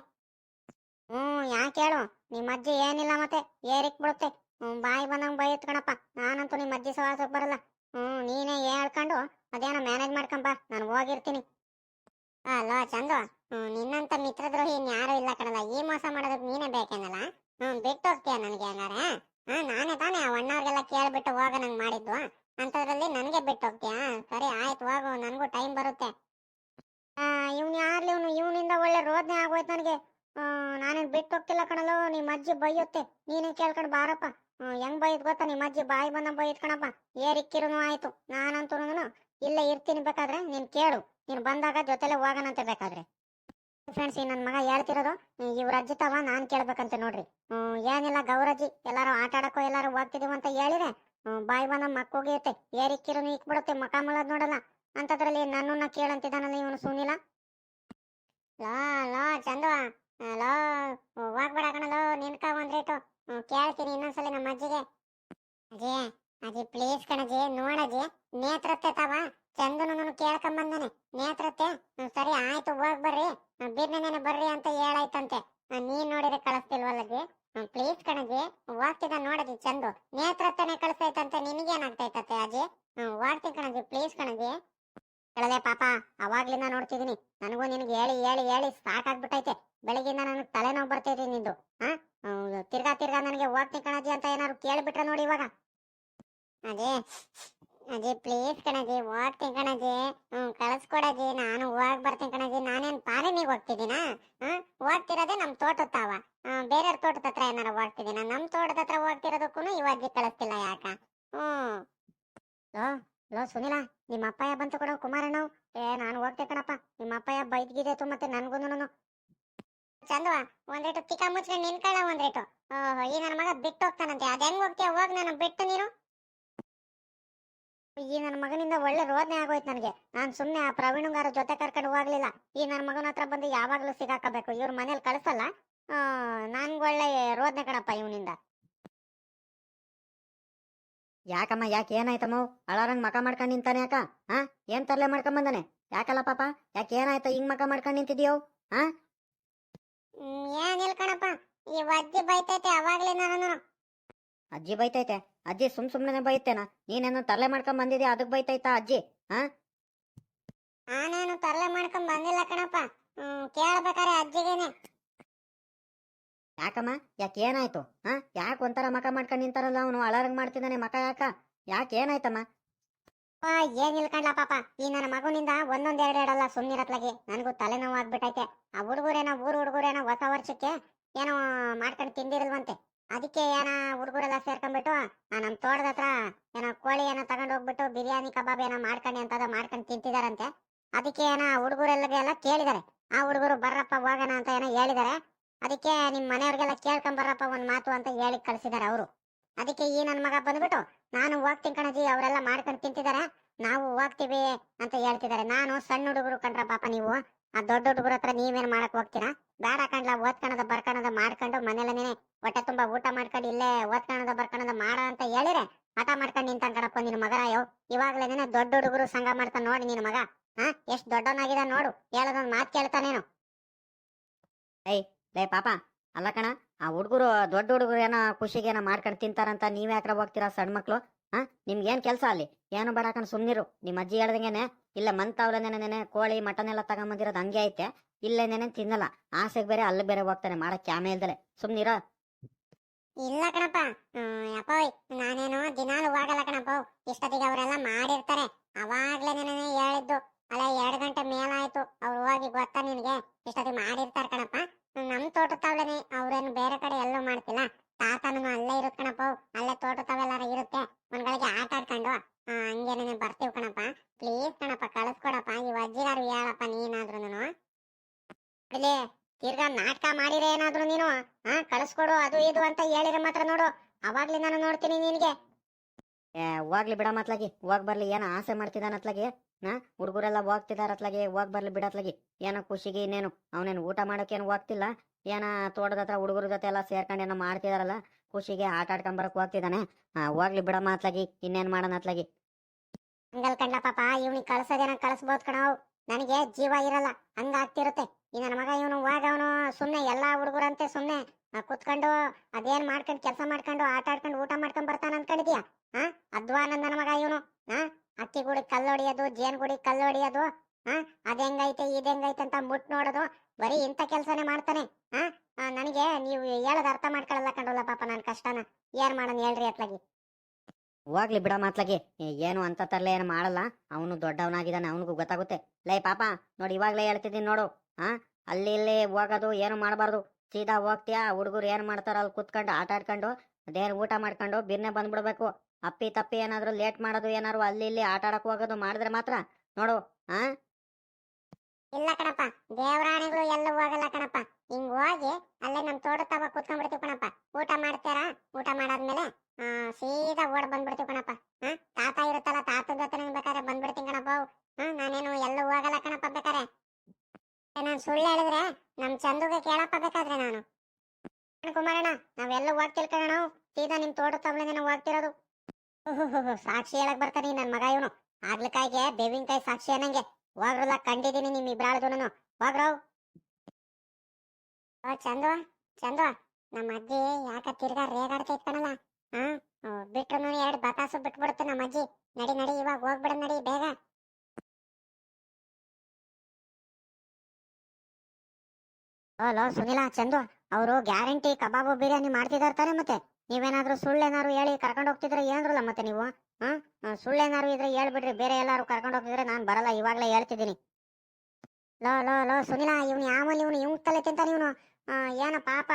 ಹ್ಮ್ ಯಾಕೆ ಹೇಳು ನಿಮ್ಮ ಅಜ್ಜಿ ಏನಿಲ್ಲ ಮತ್ತೆ ಏರಿಕ್ ಬಿಡುತ್ತೆ ಹ್ಮ್ ಬಾಯಿ ಬಂದಂಗ್ ಬೈ ಎತ್ಕಣಪ್ಪ ನಾನಂತೂ ನಿಮ್ಮ ಅಜ್ಜಿ ಸವಾಸಕ್ ಬರಲ್ಲ ಹ್ಮ್ ನೀನೇ ಹೇಳ್ಕೊಂಡು ಅದೇನೋ ಮ್ಯಾನೇಜ್ ಮಾಡ್ಕೊಂಬ ನಾನು ಹೋಗಿರ್ತೀನಿ ಅಲೋ ಚಂದು. ನಿನ್ನಂತ ಮಿತ್ರದ್ರೋಹಿ ಇನ್ಯಾರು ಇಲ್ಲ ಕಣಲ್ಲ ಈ ಮೋಸ ಮಾಡೋದಕ್ಕೆ ನೀನೇ ಬೇಕೇನಲ್ಲ? ಹ್ಮ್, ಬಿಟ್ಟು ಹೋಗ್ತೀಯ ನನ್ಗೆ ಹಂಗಾರೆ? ಹಾ, ನಾನೇ ತಾನೇ ಆ ಅಣ್ಣವ್ರಿಗೆಲ್ಲ ಕೇಳ್ಬಿಟ್ಟು ಹೋಗ ನಂಗೆ ಮಾಡಿದ್ವು? ಅಂತದ್ರಲ್ಲಿ ನನ್ಗೆ ಬಿಟ್ಟು ಹೋಗ್ತೀಯ? ಸರಿ, ಆಯ್ತು, ಹೋಗು, ನನಗೂ ಟೈಮ್ ಬರುತ್ತೆ. ಇವ್ನು ಯಾರ್ಲಿ ಇವನು? ಇವನಿಂದ ಒಳ್ಳೆ ರೋದನೆ ಆಗೋಯ್ತು ನನಗೆ. ನಾನೇನ್ ಬಿಟ್ಟು ಹೋಗ್ತಿಲ್ಲ ಕಣಲು ನಿಮ್ಮ ಅಜ್ಜಿ ಬೈಯುತ್ತೆ. ನೀನೇ ಕೇಳ್ಕೊಂಡು ಬಾರಪ್ಪ. ಹೆಂಗ್ ಬೈದ್ ಗೊತ್ತಾ? ನಿಮ್ಮ ಅಜ್ಜಿ ಬಾಯಿ ಬಂದ ಬೈದ್ ಕಣಪ್ಪ. ಏರಿಕ್ಕಿರುನು ಆಯ್ತು. ನಾನಂತೂ ಇಲ್ಲೇ ಇರ್ತೀನಿ ಬೇಕಾದ್ರೆ ನೀನ್ ಕೇಳು. ನೀನು ಬಂದಾಗ ಜೊತೆಲೆ ಹೋಗೋಣಂತೆ ಬೇಕಾದ್ರೆ. ಫ್ರೆಂಡ್ಸ್ ಈ ನನ್ನ ಮಗ ಹೇಳ್ತಿರೋದು ಇವ್ರ ಅಜ್ಜಿ ತವ ನಾನು ಕೇಳ್ಬೇಕಂತ ನೋಡ್ರಿ. ಏನಿಲ್ಲ, ಗೌರಜ್ಜಿ, ಎಲ್ಲಾರು ಆಟ ಆಡಕ್ಕೋ ಎಲ್ಲಾರು ಹೋಗ್ತಿದೀವಿ ಅಂತ ಹೇಳಿದೆ ಬಾಯಿ ಬಂದ ಮಕ್ಕೋಗಿರುತ್ತೆ ಇಕ್ ಬಿಡುತ್ತೆ ಮಕ ಮುಳದ್ ನೋಡಲ್ಲ. ಅಂತದ್ರಲ್ಲಿ ನನ್ನನ್ನ ಕೇಳಂತಿದ್ದಾನಲ್ಲ ಇವನು ಸುನಿಲ? ಲೋ ಲೋ ಚಂದವ ಲೋ, ಹೋಗ್ಬೇಡ ಕಣಲೋ, ನಿನ್ಕ ಒಂದ್ ರೇಟು. ಕೇಳ್ತೀನಿ ಇನ್ನೊಂದ್ಸಲಿ ನಮ್ಮ ಅಜ್ಜಿಗೆ. ಅಜ್ಜಿ ಅಜ್ಜಿ ಪ್ಲೀಸ್ ಕಣಜ್ಜಿ, ನೋಡಜ್ಜಿ, ನೇತ್ರತ್ತೆ ತವ. ಚಂದನು ಕೇಳ್ಕೊಂಬಂದಾನೆ. ನೇತ್ರತ್ತೆ ಸರಿ ಆಯ್ತು, ಹೋಗ್ ಬರ್ರಿ. ಬಿರ್ನೇನೆ ಬರ್ರಿ ಅಂತ ಹೇಳಾಯ್ತಂತೆ. ನೀನ್ ನೋಡಿದ್ರೆ ಕಳಿಸ್ತಿಲ್ವಲ್ಲಜಿ ಪ್ಲೀಸ್ ಕಣಜಿ ಹೋಗ್ತಿದ್ದ ನೋಡಜಿ ಚಂದು. ನೇತ್ರತ್ತನೆ ಕಳಿಸ್ತೈತಂತೆ ನಿನಗೇನಾಗ್ತೈತತ್ತೆ ಅಜ್ಜಿ? ಹೋಗ್ತೀನಿ ಕಣಜಿ ಪ್ಲೀಸ್ ಕಣಜಿ ಹೇಳದೆ ಪಾಪ, ಅವಾಗ್ಲಿಂದ ನೋಡ್ತಿದೀನಿ. ನನಗೂ ನಿನಗೆ ಹೇಳಿ ಹೇಳಿ ಹೇಳಿ ಸಾಕಾಗ್ಬಿಟ್ಟೈತೆ. ಬೆಳಗಿಂದ ನನಗೆ ತಲೆನೋವು ಬರ್ತೈತಿ ನಿಂದು. ಹಾ ತಿರ್ಗಾ ತಿರ್ಗಾ ನನಗೆ ಹೋಗ್ತೀನಿ ಕಣಜಿ ಅಂತ ಏನಾದ್ರು ಕೇಳಿಬಿಟ್ರೆ ನೋಡಿ ಇವಾಗ. ಅದೇ ಅಜ್ಜಿ ಪ್ಲೀಸ್ ಕಣಜಿ ಹೋಗ್ತೀನಿ ಕಣಜಿ, ಹ್ಮ್ ಕಳಿಸ್ಕೊಡಜ್ಜಿ ನಾನು ಹೋಗ್ ಬರ್ತೀನಿ ಕಣಜಿ. ನಾನೇನ್ ಪಾಲಿನಿಗೆ ಹೋಗ್ತಿದ್ದೀನಾ? ಹ್ಮ್ ಹೋಗ್ತಿರೋದೇ ನಮ್ ತೋಟದ ತಾವ. ಬೇರೆಯವ್ರ ತೋಟದ ಹತ್ರ ಏನಾರ ಹೋಗ್ತಿದ್ದೀನ? ನಮ್ ತೋಟದ ಹತ್ರ ಹೋಗ್ತಿರೋದಕ್ಕೂ ಇವ ಅಜ್ಜಿ ಕಳಿಸ್ತಿಲ್ಲ ಯಾಕ? ಹ್ಮ್. ಲೋ ಲೋ, ಸುನಿಲ ನಿಮ್ಮ ಅಪ್ಪಯ್ಯ ಬಂತು ಕೊಡೋ. ಕುಮಾರಣ್ಣ ಏ, ನಾನು ಹೋಗ್ತೆ ಕಣಪ್ಪ. ನಿಮ್ಮ ಅಪ್ಪಯ್ಯ ಬೈದ್ಗಿದೆತು ಮತ್ತೆ ನನ್ಗೂನು ಚಂದವ ಒಂದ್ರೇಟು ತಿಕ್ಕ ಮುಚ್ಕೊಂಡು ನಿನ್ಕಳ ಒಂದ್ರೇಟು ಓಹೋ ಈ ನನ್ನ ಮಗ ಬಿಟ್ಟು ಹೋಗ್ತಾನಂತೆ ಅದ್ ಹೆಂಗ್ ಹೋಗ್ತೀಯ ಹೋಗ್ ನಾನು. ಬಿಟ್ಟು ನೀನು. ಈ ನನ್ನ ಮಗನಿಂದ ಒಳ್ಳೆ ರೋದನೆ ಆಗೋಯ್ತು ನನಗೆ. ನಾನು ಸುಮ್ಮನೆ ಆ ಪ್ರವೀಣಂಗಾರ ಜೊತೆ ಕರ್ಕೊಂಡು ಹೋಗ್ಲಿಲ್ಲ. ಈ ನನ್ನ ಮಗನ ಹತ್ರ ಬಂದು ಯಾವಾಗಲೂ ಸಿಗಾಕಬೇಕು. ಇವ್ರ ಮನೇಲಿ ಕಳಿಸಲ್ಲ. ನನ್ಗೆ ಒಳ್ಳೆ ರೋದನೆ ಕಣಪ್ಪ ಇವನಿಂದ. ಯಾಕಮ್ಮ ಯಾಕೆ ಏನಾಯ್ತಮ್ಮ? ಅಳಾರಂಗ್ ಮಕ ಮಾಡ್ಕೊಂಡು ನಿಂತಾನೆ ಯಾಕ? ಹಾ ಏನ್ ತರ್ಲೆ ಮಾಡ್ಕೊಂಡ್ ಬಂದಾನೆ? ಯಾಕಲ್ಲ ಪಾಪ? ಯಾಕೆ ಏನಾಯ್ತು? ಹಿಂಗ್ ಮಕ ಮಾಡ್ಕೊಂಡು ನಿಂತಿದ್ಯೋ? ಹ್ಮ್, ಏನಿಲ್ಲ ಕಣಪ್ಪ. ಈ ವಜ್ಜಿ ಬೈತೈತೆ ಅವಾಗ್ಲೇ ನಾನು. ಅಜ್ಜಿ ಬೈತೈತೆ. ಅಜ್ಜಿ ಸುಮ್ ಸುಮ್ಮನೆ ಬೈತೇನ ನೀನೇನು ತರಲೆ ಮಾಡ್ಕೊಂಡ್ ಬಂದಿದ್ಯಾ? ಅದಕ್ ಬೈತೈತಾ ಅಜ್ಜಿ? ನಾನೇನು ತರಲೆ ಮಾಡ್ಕೊಂಡ್ ಬಂದಿಲ್ಲ ಕಣಪ್ಪ. ಕೇಳ್ಬೇಕಾರೆ ಅಜ್ಜಿಗೇನೆ. ಯಾಕಮ್ಮ? ಯಾಕೆ ಏನಾಯ್ತು? ಹಾ ಯಾಕೆ ಒಂಥರ ಮಕ ಮಾಡ್ಕೊಂಡ್ ನಿಂತಾರಲ್ಲ ಅವನು? ಅಳರಂಗ್ ಮಾಡ್ತಿದ್ದಾನೆ ಮಕ ಯಾಕ? ಯಾಕೆ ಏನಾಯ್ತಮ್ಮ? ಏನ್ ಇಲ್ಕಂಡ್ಲ ಪಾಪ. ಈ ನನ್ನ ಮಗುನಿಂದ ಒಂದೊಂದ್ ಎರಡು ಎರಡಲ್ಲ ಸುಮ್ನಿರತ್ಲಾಗಿ. ನನಗೂ ತಲೆನೋವು ಆಗ್ಬಿಟ್ಟೈತೆ ಆ ಹುಡುಗರೇನೋ ಊರು ಹುಡುಗರೇನೋ ಹೊಸ ವರ್ಷಕ್ಕೆ ಏನೋ ಮಾಡ್ಕೊಂಡು ತಿಂದಿರಲ್ವಂತೆ. ಅದಕ್ಕೆ ಏನ ಹುಡುಗರೆಲ್ಲ ಸೇರ್ಕೊಂಡ್ಬಿಟ್ಟು ನಮ್ಮ ನಮ್ ತೋಟದ ಹತ್ರ ಏನೋ ಕೋಳಿ ಏನೋ ತಗೊಂಡು ಹೋಗ್ಬಿಟ್ಟು ಬಿರಿಯಾನಿ ಕಬಾಬ್ ಏನೋ ಮಾಡ್ಕೊಂಡು ಅಂತ ಮಾಡ್ಕೊಂಡು ತಿಂತಿದಾರಂತೆ. ಅದಕ್ಕೆ ಏನ ಹುಡುಗರೆಲ್ಲಗೆಲ್ಲ ಕೇಳಿದಾರೆ ಆ ಹುಡುಗರು ಬರ್ರಪ್ಪ ಹೋಗೋಣ ಅಂತ ಏನೋ ಹೇಳಿದಾರೆ ಅದಕ್ಕೆ ನಿಮ್ ಮನೆಯವ್ರಿಗೆಲ್ಲ ಕೇಳ್ಕೊಂಡ್ ಬರ್ರಪ್ಪ ಒಂದ್ ಮಾತು ಅಂತ ಹೇಳಿ ಕಳ್ಸಿದಾರೆ ಅವರು. ಅದಕ್ಕೆ ಈ ನನ್ ಮಗ ಬಂದ್ಬಿಟ್ಟು, ನಾನು ಹೋಗ್ತೀನಿ ಕಣಜಿ, ಅವರೆಲ್ಲ ಮಾಡ್ಕೊಂಡು ತಿಂತಿದಾರೆ ನಾವು ಹೋಗ್ತೀವಿ ಅಂತ ಹೇಳ್ತಿದಾರೆ ನಾನು ಸಣ್ಣ ಹುಡುಗರು ಕಂಡ್ರ ಪಾಪ ನೀವು. ಆ ದೊಡ್ಡ ಹುಡುಗರ ಹತ್ರ ನೀವೇನು ಮಾಡಕ್ ಹೋಗ್ತೀರಾ? ಬೇಡ ಕಂಡ್ಲ ಓದ್ಕಣದ ಬರ್ಕಣದ ಮಾಡ್ಕೊಂಡು ಮನೇಲನೇ ಹೊಟ್ಟೆ ತುಂಬಾ ಊಟ ಮಾಡ್ಕೊಂಡು ಇಲ್ಲೇ ಓದ್ಕಣದ ಬರ್ಕಣದ ಮಾಡ ಅಂತ ಹೇಳಿದ್ರೆ ಹಠ ಮಾಡ್ಕೊಂಡು ನಿಂತ ಕಣಪ್ಪ ನಿನ್ ಮಗನ ಯೋ ಇವಾಗ್ಲೇನೆ ದೊಡ್ಡ ಹುಡುಗರು ಸಂಘ ಮಾಡ್ತಾನೆ ನೋಡಿ ನಿನ್ ಮಗ. ಹಾ, ಎಷ್ಟ್ ದೊಡ್ಡವನಾಗಿದ ನೋಡು. ಹೇಳೋದೊಂದ್ ಮಾತ್ ಕೇಳ್ತಾನೇನು ಲೇ ಪಾಪ. ಅಲ್ಲ ಕಣ, ಆ ಹುಡುಗರು ದೊಡ್ಡ ಹುಡುಗರು ಏನೋ ಖುಷಿಗೆ ಏನೋ ಮಾಡ್ಕೊಂಡು ತಿಂತಾರಂತ ನೀವ್ ಯಾಕ್ರ ಹೋಗ್ತೀರಾ ಸಣ್ಣ ಮಕ್ಳು? ಹಾ ನಿಮ್ಗೇನ್ ಕೆಲ್ಸ ಅಲ್ಲಿ? ಏನು ಬೇಡ ಸುಮ್ಮನಿರು ನಿಮ್ಮ ಅಜ್ಜಿ ಹೇಳ್ದಂಗೆನೆ, ಇಲ್ಲ ಮಂತಾವ್ಲನೇನೆ ಕೋಳಿ ಮಟನ್ ಎಲ್ಲ ತಗೊಂಬಂದಿರೋದು ಹಂಗೆ ಐತೆ. ಇಲ್ಲ ಇಲ್ಲೇನೇನೆ ತಿನ್ನಲ್ಲ. ಆಸೆಗೆ ಬೇರೆ ಅಲ್ಲಿ ಬೇರೆ ಹೋಗ್ತಾನೆ, ಮಾಡಕ್ ಕ್ಯಾಮೆ ಇಲ್ದಲೆ. ಸುಮ್ನಿರ? ಇಲ್ಲ ಕಣಪ್ಪ. ಹ್ಮ್ ನಾನೇನೋ ದಿನಾಲು ಹೋಗಲ್ಲ ಕಣಪ್ಪ ಇಷ್ಟೊತ್ತಿಗೆ ಅವರೆಲ್ಲ ಮಾಡಿರ್ತಾರೆ. ಅವಾಗ್ಲೇ ನೆನೆ ಹೇಳಿದ್ದು. ಅಲ್ಲ ಎರಡು ಗಂಟೆ ಮೇಲಾಯ್ತು. ಅವ್ರು ಹೋಗಿ ಗೊತ್ತಾ ನಿನ್ಗೆ? ಇಷ್ಟೊತ್ತಿಗೆ ಮಾಡಿರ್ತಾರೆ ಕಣಪ್ಪ. ನಮ್ ತೋಟ ತಾವ್ಲೇನೆ ಅವ್ರೇನು ಬೇರೆ ಕಡೆ ಎಲ್ಲೂ ಮಾಡ್ತಿಲ್ಲ. ತಾತನು ಅಲ್ಲೇ ಇರುತ್ ಕಣಪ್ಪ, ಅಲ್ಲೇ ತೋಟ ಇರುತ್ತೆ. ಒಂದ್ಗಳಿಗೆ ಆಟ ಆಡ್ಕೊಂಡು ಹಂಗೇನೆ ಬರ್ತೀವಿ ಕಣಪ್ಪ. ಪ್ಲೀಸ್ ಕಣಪ್ಪ, ಕಳಿಸ್ಕೊಡಪ್ಪ, ಈ ಅಜ್ಜಿಗಾರು ಹೇಳಪ್ಪ ನೀನಾದ್ರೂ ಇಲ್ಲಿ ತಿರ್ಗಾ ನಾಟಕ ಮಾಡಿರ ಏನಾದ್ರು ನೀನು? ಹಾ ಕಳಿಸ್ಕೊಡು, ಅದು ಇದು ಅಂತ ಹೇಳಿರ ಮಾತ್ರ ನೋಡು. ಅವಾಗ್ಲಿ ನಾನು ನೋಡ್ತೀನಿ ನಿನಗೆ. ಹೋಗ್ಲಿ ಬಿಡ ಮತ್ಲಾಗಿ, ಹೋಗ್ ಬರ್ಲಿ. ಏನ ಆಸೆ ಮಾಡ್ತಿದ್ದಾನ ಅತ್ಲಾಗಿ ನಾ, ಹುಡುಗರೆಲ್ಲ ಹೋಗ್ತಿದಾರ ಅತ್ಲಾಗಿ ಹೋಗ್ ಬರ್ಲಿ ಬಿಡತ್ಲಾಗಿ. ಏನೋ ಖುಷಿಗೆ ಇನ್ನೇನು, ಅವನೇನು ಊಟ ಮಾಡೋಕೇನು ಹೋಗ್ತಿಲ್ಲ? ಏನ ತೋಟದ ಹತ್ರ ಹುಡುಗರ ಜೊತೆ ಎಲ್ಲ ಸೇರ್ಕೊಂಡು ಏನೋ ಮಾಡ್ತಿದಾರಲ್ಲ, ಖುಷಿಗೆ ಆಟ ಆಡ್ಕೊಂಡ್ ಬರಕ್ ಹೋಗ್ತಿದ್ದಾನೆ ಹೋಗ್ಲಿ ಬಿಡಮ್ಮ ಅತ್ಲಾಗಿ, ಇನ್ನೇನ್ ಮಾಡೋಣ ಅತ್ಲಾಗಿ. ಹಂಗಲ್ ಕಂಡ ಪಾಪ, ಇವ್ನಿಗೆ ಕಳ್ಸೋದೇನ ಕಳಿಸ್ಬೋದು ಕಣ. ನನಗೆ ಜೀವ ಇರಲ್ಲ, ಹಂಗ ಆಗ್ತಿರುತ್ತೆ. ಈ ನನ್ನ ಮಗ ಇವನು ಹೋಗ ಅವನು ಸುಮ್ನೆ, ಎಲ್ಲಾ ಹುಡುಗರಂತೆ ಸುಮ್ಮನೆ ಕುತ್ಕೊಂಡು ಅದೇನ್ ಮಾಡ್ಕೊಂಡು ಕೆಲಸ ಮಾಡ್ಕೊಂಡು ಆಟ ಆಡ್ಕೊಂಡು ಊಟ ಮಾಡ್ಕೊಂಡ್ ಬರ್ತಾನ ಅನ್ಕೊಂಡಿದ್ಯಾ? ಹಾ ಅದ್ವಾನ ನನ್ನ ಮಗ ಇವನು. ಹಾ ಅಕ್ಕಿ ಗುಡಿ ಕಲ್ಲೊಡಿಯೋದು. ಜೇನ್ ಗುಡಿ ಕಲ್ಲೊಡಿಯೋದು ಹಾ ಇದ್ ಇದೆಂಗೈತೆ ಅಂತ ಮುಟ್ ನೋಡೋದು. ಬರೀ ಇಂಥ ಕೆಲಸನೇ ಮಾಡ್ತಾನೆ. ಹಾ ನನಗೆ ನೀವು ಹೇಳೋದು ಅರ್ಥ ಮಾಡ್ಕೊಳ್ಳಲ್ಲ ಕಂಡಲ್ಲ ಪಾಪ ನನ್ನ ಕಷ್ಟನ. ಏನ್ ಮಾಡೋಣ ಹೇಳ್ರಿ ಅತ್ಲಾಗಿ. ಹೋಗ್ಲಿ ಬಿಡ ಮಾತ್ಲಾಗಿ. ಏನು ಅಂತ ತರಲೆ ಏನು ಮಾಡಲ್ಲ. ಅವನು ದೊಡ್ಡವನಾಗಿದ್ದಾನೆ, ಅವನಿಗೂ ಗೊತ್ತಾಗುತ್ತೆ. ಲೈ ಪಾಪ, ನೋಡಿ ಇವಾಗ್ಲೇ ಹೇಳ್ತಿದ್ದೀನಿ ನೋಡು. ಹಾ ಅಲ್ಲಿ ಇಲ್ಲಿ ಹೋಗೋದು, ಏನು ಮಾಡಬಾರ್ದು. ಸೀದಾ ಹೋಗ್ತೀಯಾ, ಹುಡುಗರು ಏನು ಮಾಡ್ತಾರೋ ಅಲ್ಲಿ ಕುತ್ಕೊಂಡು ಆಟ ಆಡ್ಕೊಂಡು, ಅದೇನು ಊಟ ಮಾಡ್ಕೊಂಡು ಬಿರ್ನೆ ಬಂದ್ಬಿಡ್ಬೇಕು. ಅಪ್ಪಿ ತಪ್ಪಿ ಏನಾದರೂ ಲೇಟ್ ಮಾಡೋದು ಏನಾದ್ರು ಅಲ್ಲಿ ಇಲ್ಲಿ ಆಟ ಆಡಕ್ಕೆ ಹೋಗೋದು ಮಾಡಿದ್ರೆ ಮಾತ್ರ. ನೋಡು ಹಾ ಇಲ್ಲ ಕಣಪ್ಪ, ದೇವರಾಣಿಗಳು ಎಲ್ಲ ಹೋಗಲ್ಲ ಕಣಪ್ಪ. ಹಿಂಗ್ ಹೋಗಿ ಅಲ್ಲೇ ನಮ್ ತೋಟ ತವ ಕುತ್ಕೊಂಡ್ಬಿಡ್ತೀವಿ ಕಣಪ್ಪ. ಊಟ ಮಾಡ್ತಾರಾ? ಊಟ ಮಾಡಾದ್ಮೇಲೆ ಸೀದಾ ಓಡ್ ಬಂದ್ಬಿಡ್ತೀವಿ ಕಣಪ್ಪ. ಹಾ ತಾತ ಇರುತ್ತಲ್ಲ ತಾತದ ಜೊತೆ ಬೇಕಾದ್ರೆ ಬಂದ್ಬಿಡ್ತೀನಿ ಕಣಪ್ಪ ಹ್ಮ್ ನಾನೇನು ಎಲ್ಲೂ ಹೋಗಲ್ಲ ಕಣಪ್ಪ ಬೇಕಾರೆ ನಾನ್ ಸುಳ್ಳು ಹೇಳಿದ್ರೆ ನಮ್ ಚಂದುಗೆ ಕೇಳಪ್ಪ ಬೇಕಾದ್ರೆ ನಾನು. ಕುಮಾರಣ್ಣ ನಾವೆಲ್ಲ ಹೋಗ್ತಿಲ್ ಕಣ ಸೀದಾ ನಿಮ್ ತೋಟ ತವಳಿನ ಹೋಗ್ತಿರೋದು. ಸಾಕ್ಷಿ ಹೇಳಕ್ ಬರ್ತಾನೆ ನನ್ ಮಗ ಇವನು. ಆಗ್ಲಕಾಯಿಗೆ ಬೇವಿನಕಾಯಿ ಸಾಕ್ಷಿ ಅನ್ನಂಗೆ. ಹೋಗ್ರಲ್ಲ ಕಂಡಿದ್ದೀನಿ ನಿಮ್ ಇಬ್ರಾಳ್ದುನು ವಾಗ್ರವ್. ಓ ಚಂದು ಚಂದು ನಮ್ಮ ಅಜ್ಜಿ ಯಾಕ ತಿರ್ಗಾ ರೇಗಾಡ್ತಾ ಇತ್ತನಲ್ಲ ಹಾ ಬಿಟ್ರು ಎರಡ್ ಬತಾಸು ಬಿಟ್ಬಿಡುತ್ತೆ ನಮ್ಮ ಅಜ್ಜಿ. ನಡಿ ನಡಿ, ಇವಾಗ ಹೋಗ್ಬಿಡ, ನಡಿ, ಬೇಗ. ಹಲೋ, ಸುನಿಲ, ಚಂದು ಅವರು ಗ್ಯಾರಂಟಿ ಕಬಾಬು ಬಿರಿಯಾನಿ ಮಾಡ್ತಿದಾರ್ತಾರೆ ಮತ್ತೆ? ನೀವೇನಾದ್ರೂ ಸುಳ್ಳೇನಾದ್ರು ಹೇಳಿ ಕರ್ಕೊಂಡು ಹೋಗ್ತಿದ್ರೆ ಏನ್ರಲ್ಲ ಮತ್ತೆ ನೀವು? ಆ, ಸುಳ್ಳೇನಾದ್ರು ಇದ್ರೆ ಹೇಳ್ಬಿಡ್ರಿ. ಬೇರೆ ಎಲ್ಲಾರು ಕರ್ಕೊಂಡು ಹೋಗ್ತಿದ್ರೆ ನಾನ್ ಬರಲ್ಲ ಇವಾಗ್ಲೇ ಹೇಳ್ತಿದ್ದೀನಿ. ಲೋ ಲೋ ಲೋ ಸುನಿಲ ಇವ್ನು ಯಾವಲ್ಲಿ ಇವನು? ಇವ್ ತಲೆ ತಿಂತ ಇವನು. ಏನ ಪಾಪ?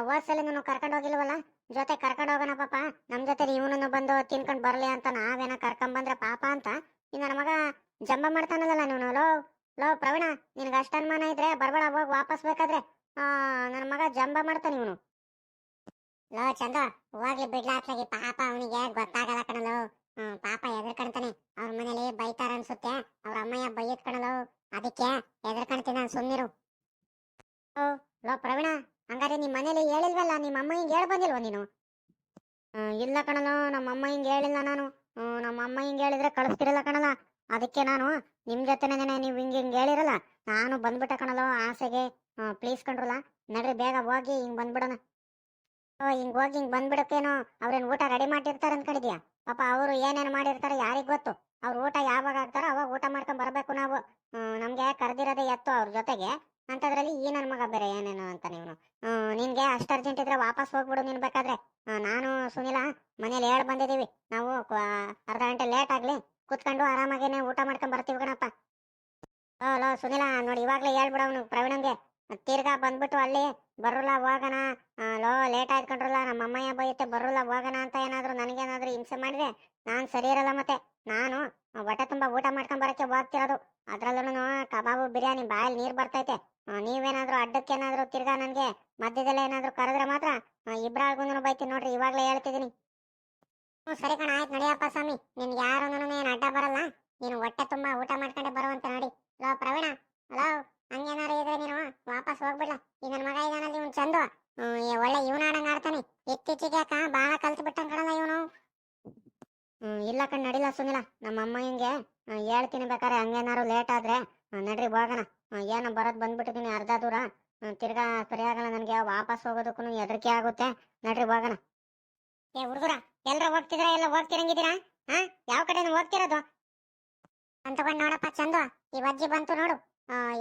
ಹೋದ್ಸಲ ನೀನು ಕರ್ಕೊಂಡು ಹೋಗಿಲ್ವಲ್ಲ? ಜೊತೆ ಕರ್ಕೊಂಡು ಹೋಗೋಣ ಪಾಪ. ನಮ್ಮ ಜೊತೆ ಇವನನ್ನು ಬಂದು ತಿನ್ಕೊಂಡ್ ಬರಲಿ ಅಂತ ನಾವೇನ ಕರ್ಕೊಂಡ್ ಬಂದ್ರೆ ಪಾಪ ಅಂತ? ನನ್ನ ಮಗ ಜಂಬ ಮಾಡ್ತಾನಲ್ಲ ನೀನು? ಲೋ ಲೋ ಪ್ರವೀಣ ನಿನ್ಗೆ ಅಷ್ಟ ಅನುಮಾನ ಇದ್ರೆ ಬರ್ಬೇಡ ಹೋಗಿ ವಾಪಸ್ ಬೇಕಾದ್ರೆ. ನನ್ನ ಮಗ ಜಂಬ ಮಾಡ್ತಾನೆ ಇವನು. ಲೋ ಚಂದ, ಹೋಗ್ಲಿ ಬಿಡ್ಲಾತ್ಲಾಗಿ ಪಾಪ ಅವನಿಗೆ ಗೊತ್ತಾಗಲ್ಲ ಕಣಲೋ. ಪಾಪ ಎದ್ರಕಣ್ತಾನೆ ಅವ್ರ ಮನೇಲಿ ಬೈತಾರ ಅನ್ಸುತ್ತೆ. ಅವ್ರ ಅಮ್ಮಯ್ಯ ಬೈಯತ್ ಕಣಲೋ. ಅದಕ್ಕೆ ಎದ್ರಕಣ್ತೀನಿ ನಾನು ಸುಮ್ಮಿರು ಓ, ಲೋ ಪ್ರವೀಣ ಹಂಗಾರೆ ನಿಮ್ ಮನೇಲಿ ಹೇಳಿಲ್ವಲ್ಲ ನಿಮ್ಮ ಅಮ್ಮ ಹಿಂಗ್ ಹೇಳ ಬಂದಿಲ್ವ ನೀನು? ಇಲ್ಲ ಕಣಲೋ ನಮ್ಮ ಅಮ್ಮ ಹಿಂಗ್ ಹೇಳಿಲ್ಲ ನಾನು. ನಮ್ಮ ಅಮ್ಮ ಹಿಂಗ್ ಹೇಳಿದ್ರೆ ಕಳಿಸ್ತಿರಲ್ಲ ಕಣಲ. ಅದಕ್ಕೆ ನಾನು ನಿಮ್ ಜೊತೆನೆ ನೀವು ಹಿಂಗ್ ಹಿಂಗ್ ಹೇಳಿರಲ್ಲ. ನಾನು ಬಂದ್ಬಿಟ್ಟೆ ಕಣಲೋ ಆಸೆಗೆ. ಪ್ಲೀಸ್ ಕಣ್ರಲ್ಲ ನಡ್ರಿ, ಬೇಗ ಹೋಗಿ ಹಿಂಗ್ ಬಂದ್ಬಿಡೋಣ. ಹಿಂಗ್ ಹೋಗಿ ಹಿಂಗ್ ಬಂದ್ಬಿಡಕ್ಕೇನೋ ಅವ್ರೇನ್ ಊಟ ರೆಡಿ ಮಾಡಿರ್ತಾರ ಅನ್ಕೊಂಡಿದ್ಯಾ? ಪಾಪ ಅವರು ಏನೇನ್ ಮಾಡಿರ್ತಾರೆ ಯಾರಿಗ್ ಗೊತ್ತು? ಅವ್ರ ಊಟ ಯಾವಾಗ ಆಗ್ತಾರೋ ಅವಾಗ ಊಟ ಮಾಡ್ಕೊಂಡ್ ಬರ್ಬೇಕು ನಾವು. ನಮ್ಗೆ ಕರೆದಿರೋದೇ ಎತ್ತು ಅವ್ರ ಜೊತೆಗೆ. ಅಂತದ್ರಲ್ಲಿ ಈ ನನ್ ಮಗ ಬೇರೆ ಏನೇನು ಅಂತ ನೀವು ನಿನ್ಗೆ ಅಷ್ಟ ಅರ್ಜೆಂಟ್ ಇದ್ರೆ ವಾಪಸ್ ಹೋಗ್ಬಿಡು ನೀನ್ ಬೇಕಾದ್ರೆ. ನಾನು, ಸುನಿಲ ಮನೇಲಿ ಹೇಳ್ ಬಂದಿದೀವಿ. ನಾವು ಅರ್ಧ ಗಂಟೆ ಲೇಟ್ ಆಗ್ಲಿ ಕುತ್ಕೊಂಡು ಆರಾಮಾಗೇನೆ ಊಟ ಮಾಡ್ಕೊಂಡ್ ಬರ್ತೀವಿ ಕಣಪ್ಪ. ಲೋ ಸುನಿಲ, ನೋಡಿ ಇವಾಗ್ಲೇ ಹೇಳ್ಬಿಡ ಅವ್ನು ಪ್ರವೀಣಂಗೆ. ತಿರ್ಗಾ ಬಂದ್ಬಿಟ್ಟು ಅಲ್ಲಿ ಬರೋಲ್ಲ, ಹೋಗೋಣ. ಲೋ ಲೇಟ್ ಆಯ್ತು ಕಣ್ರಲ್ಲ, ನಮ್ಮ ಅಮ್ಮಯ್ಯ ಬೈಯುತ್ತೆ ಬರೋಲ್ಲ, ಹೋಗೋಣ ಅಂತ ಏನಾದರೂ ನನಗೇನಾದರೂ ಹಿಂಸೆ ಮಾಡಿದೆ ನಾನು ಸರಿ ಇರಲ್ಲ ಮತ್ತೆ. ನಾನು ಹೊಟ್ಟೆ ತುಂಬಾ ಊಟ ಮಾಡ್ಕೊಂಡು ಬರೋಕ್ಕೆ ಹೋಗ್ತಿರೋದು. ಅದರಲ್ಲೂ ಕಬಾಬು, ಬಿರಿಯಾನಿ, ಬಾಯಲ್ಲಿ ನೀರ್ ಬರ್ತೈತೆ. ನೀವೇನಾದರೂ ಅಡ್ಡಕ್ಕೆ ಅಡ್ಡಕ್ಕೇನಾದ್ರೂ ತಿರ್ಗಾ ನನಗೆ ಮಧ್ಯದಲ್ಲೇ ಏನಾದರೂ ಕರೆದ್ರೆ ಮಾತ್ರ ಇಬ್ಬರಾಗೂ ಬೈತೀನಿ ನೋಡ್ರಿ, ಇವಾಗಲೇ ಹೇಳ್ತಿದ್ದೀನಿ. ಹ್ಞೂ, ಸರಿ ಕಣ, ಆಯ್ತು ನಡಿಯಪ್ಪ ಸ್ವಾಮಿ. ನಿನ್ಗೆ ಯಾರು ಏನು ಅಡ್ಡ ಬರಲ್ಲ. ನೀನು ಹೊಟ್ಟೆ ತುಂಬಾ ಊಟ ಮಾಡ್ಕೊಂಡೆ ಬರುವಂತೆ ನೋಡಿ. ಲೋ, ಪ್ರವೀಣ ಲೋ ಹಂಗೇನಾರು ಇದ್ರೆ ನೀನು ವಾಪಸ್ ಹೋಗ್ಬಿಡ್ಲ. ಈ ನನ್ನ ಮಗ ಇದಾನಲ್ಲಿ ಇವ್ನು ಚಂದು. ಒಳ್ಳೆ ಇವನ ಆಡಂಗ್ ಆಡ್ತಾನೆ. ಇತ್ತೀಚೆಗೆ ಅಕ್ಕ ಬಾಳ ಕಲ್ತು ಇವನು. ಇಲ್ಲ ಕಣ್ ನಡಿಲ್ಲ ಸುನಿಲ್ಲ ನಮ್ಮ ಅಮ್ಮ ಹಿಂಗೆ ಹೇಳ್ತೀನಿ ಬೇಕಾರೆ ಹಂಗೇನಾರು ಲೇಟ್ ಆದ್ರೆ ನಡ್ರಿ ಹೋಗೋಣ. ಏನೋ ಬರೋದ್ ಬಂದ್ಬಿಟ್ಟಿದೀನಿ ಅರ್ಧ ದೂರ. ತಿರ್ಗಾ ಸರಿ ಆಗಲ್ಲ ನನ್ಗೆ, ವಾಪಸ್ ಹೋಗೋದಕ್ಕೂ ಹೆದರಿಕೆ ಆಗುತ್ತೆ. ನಡ್ರಿ ಹೋಗೋಣ. ಏ, ಹುಡುಗರ, ಎಲ್ರ ಹೋಗ್ತಿದ್ರ, ಎಲ್ಲ ಹೋಗ್ತಿರಂಗಿದ್ದೀರಾ? ಹಾ, ಯಾವ ಕಡೆ ಹೋಗ್ತಿರೋದು? ಅಂತ ನೋಡಪ್ಪ, ಚಂದ. ಈ ಅಜ್ಜಿ ಬಂತು ನೋಡು.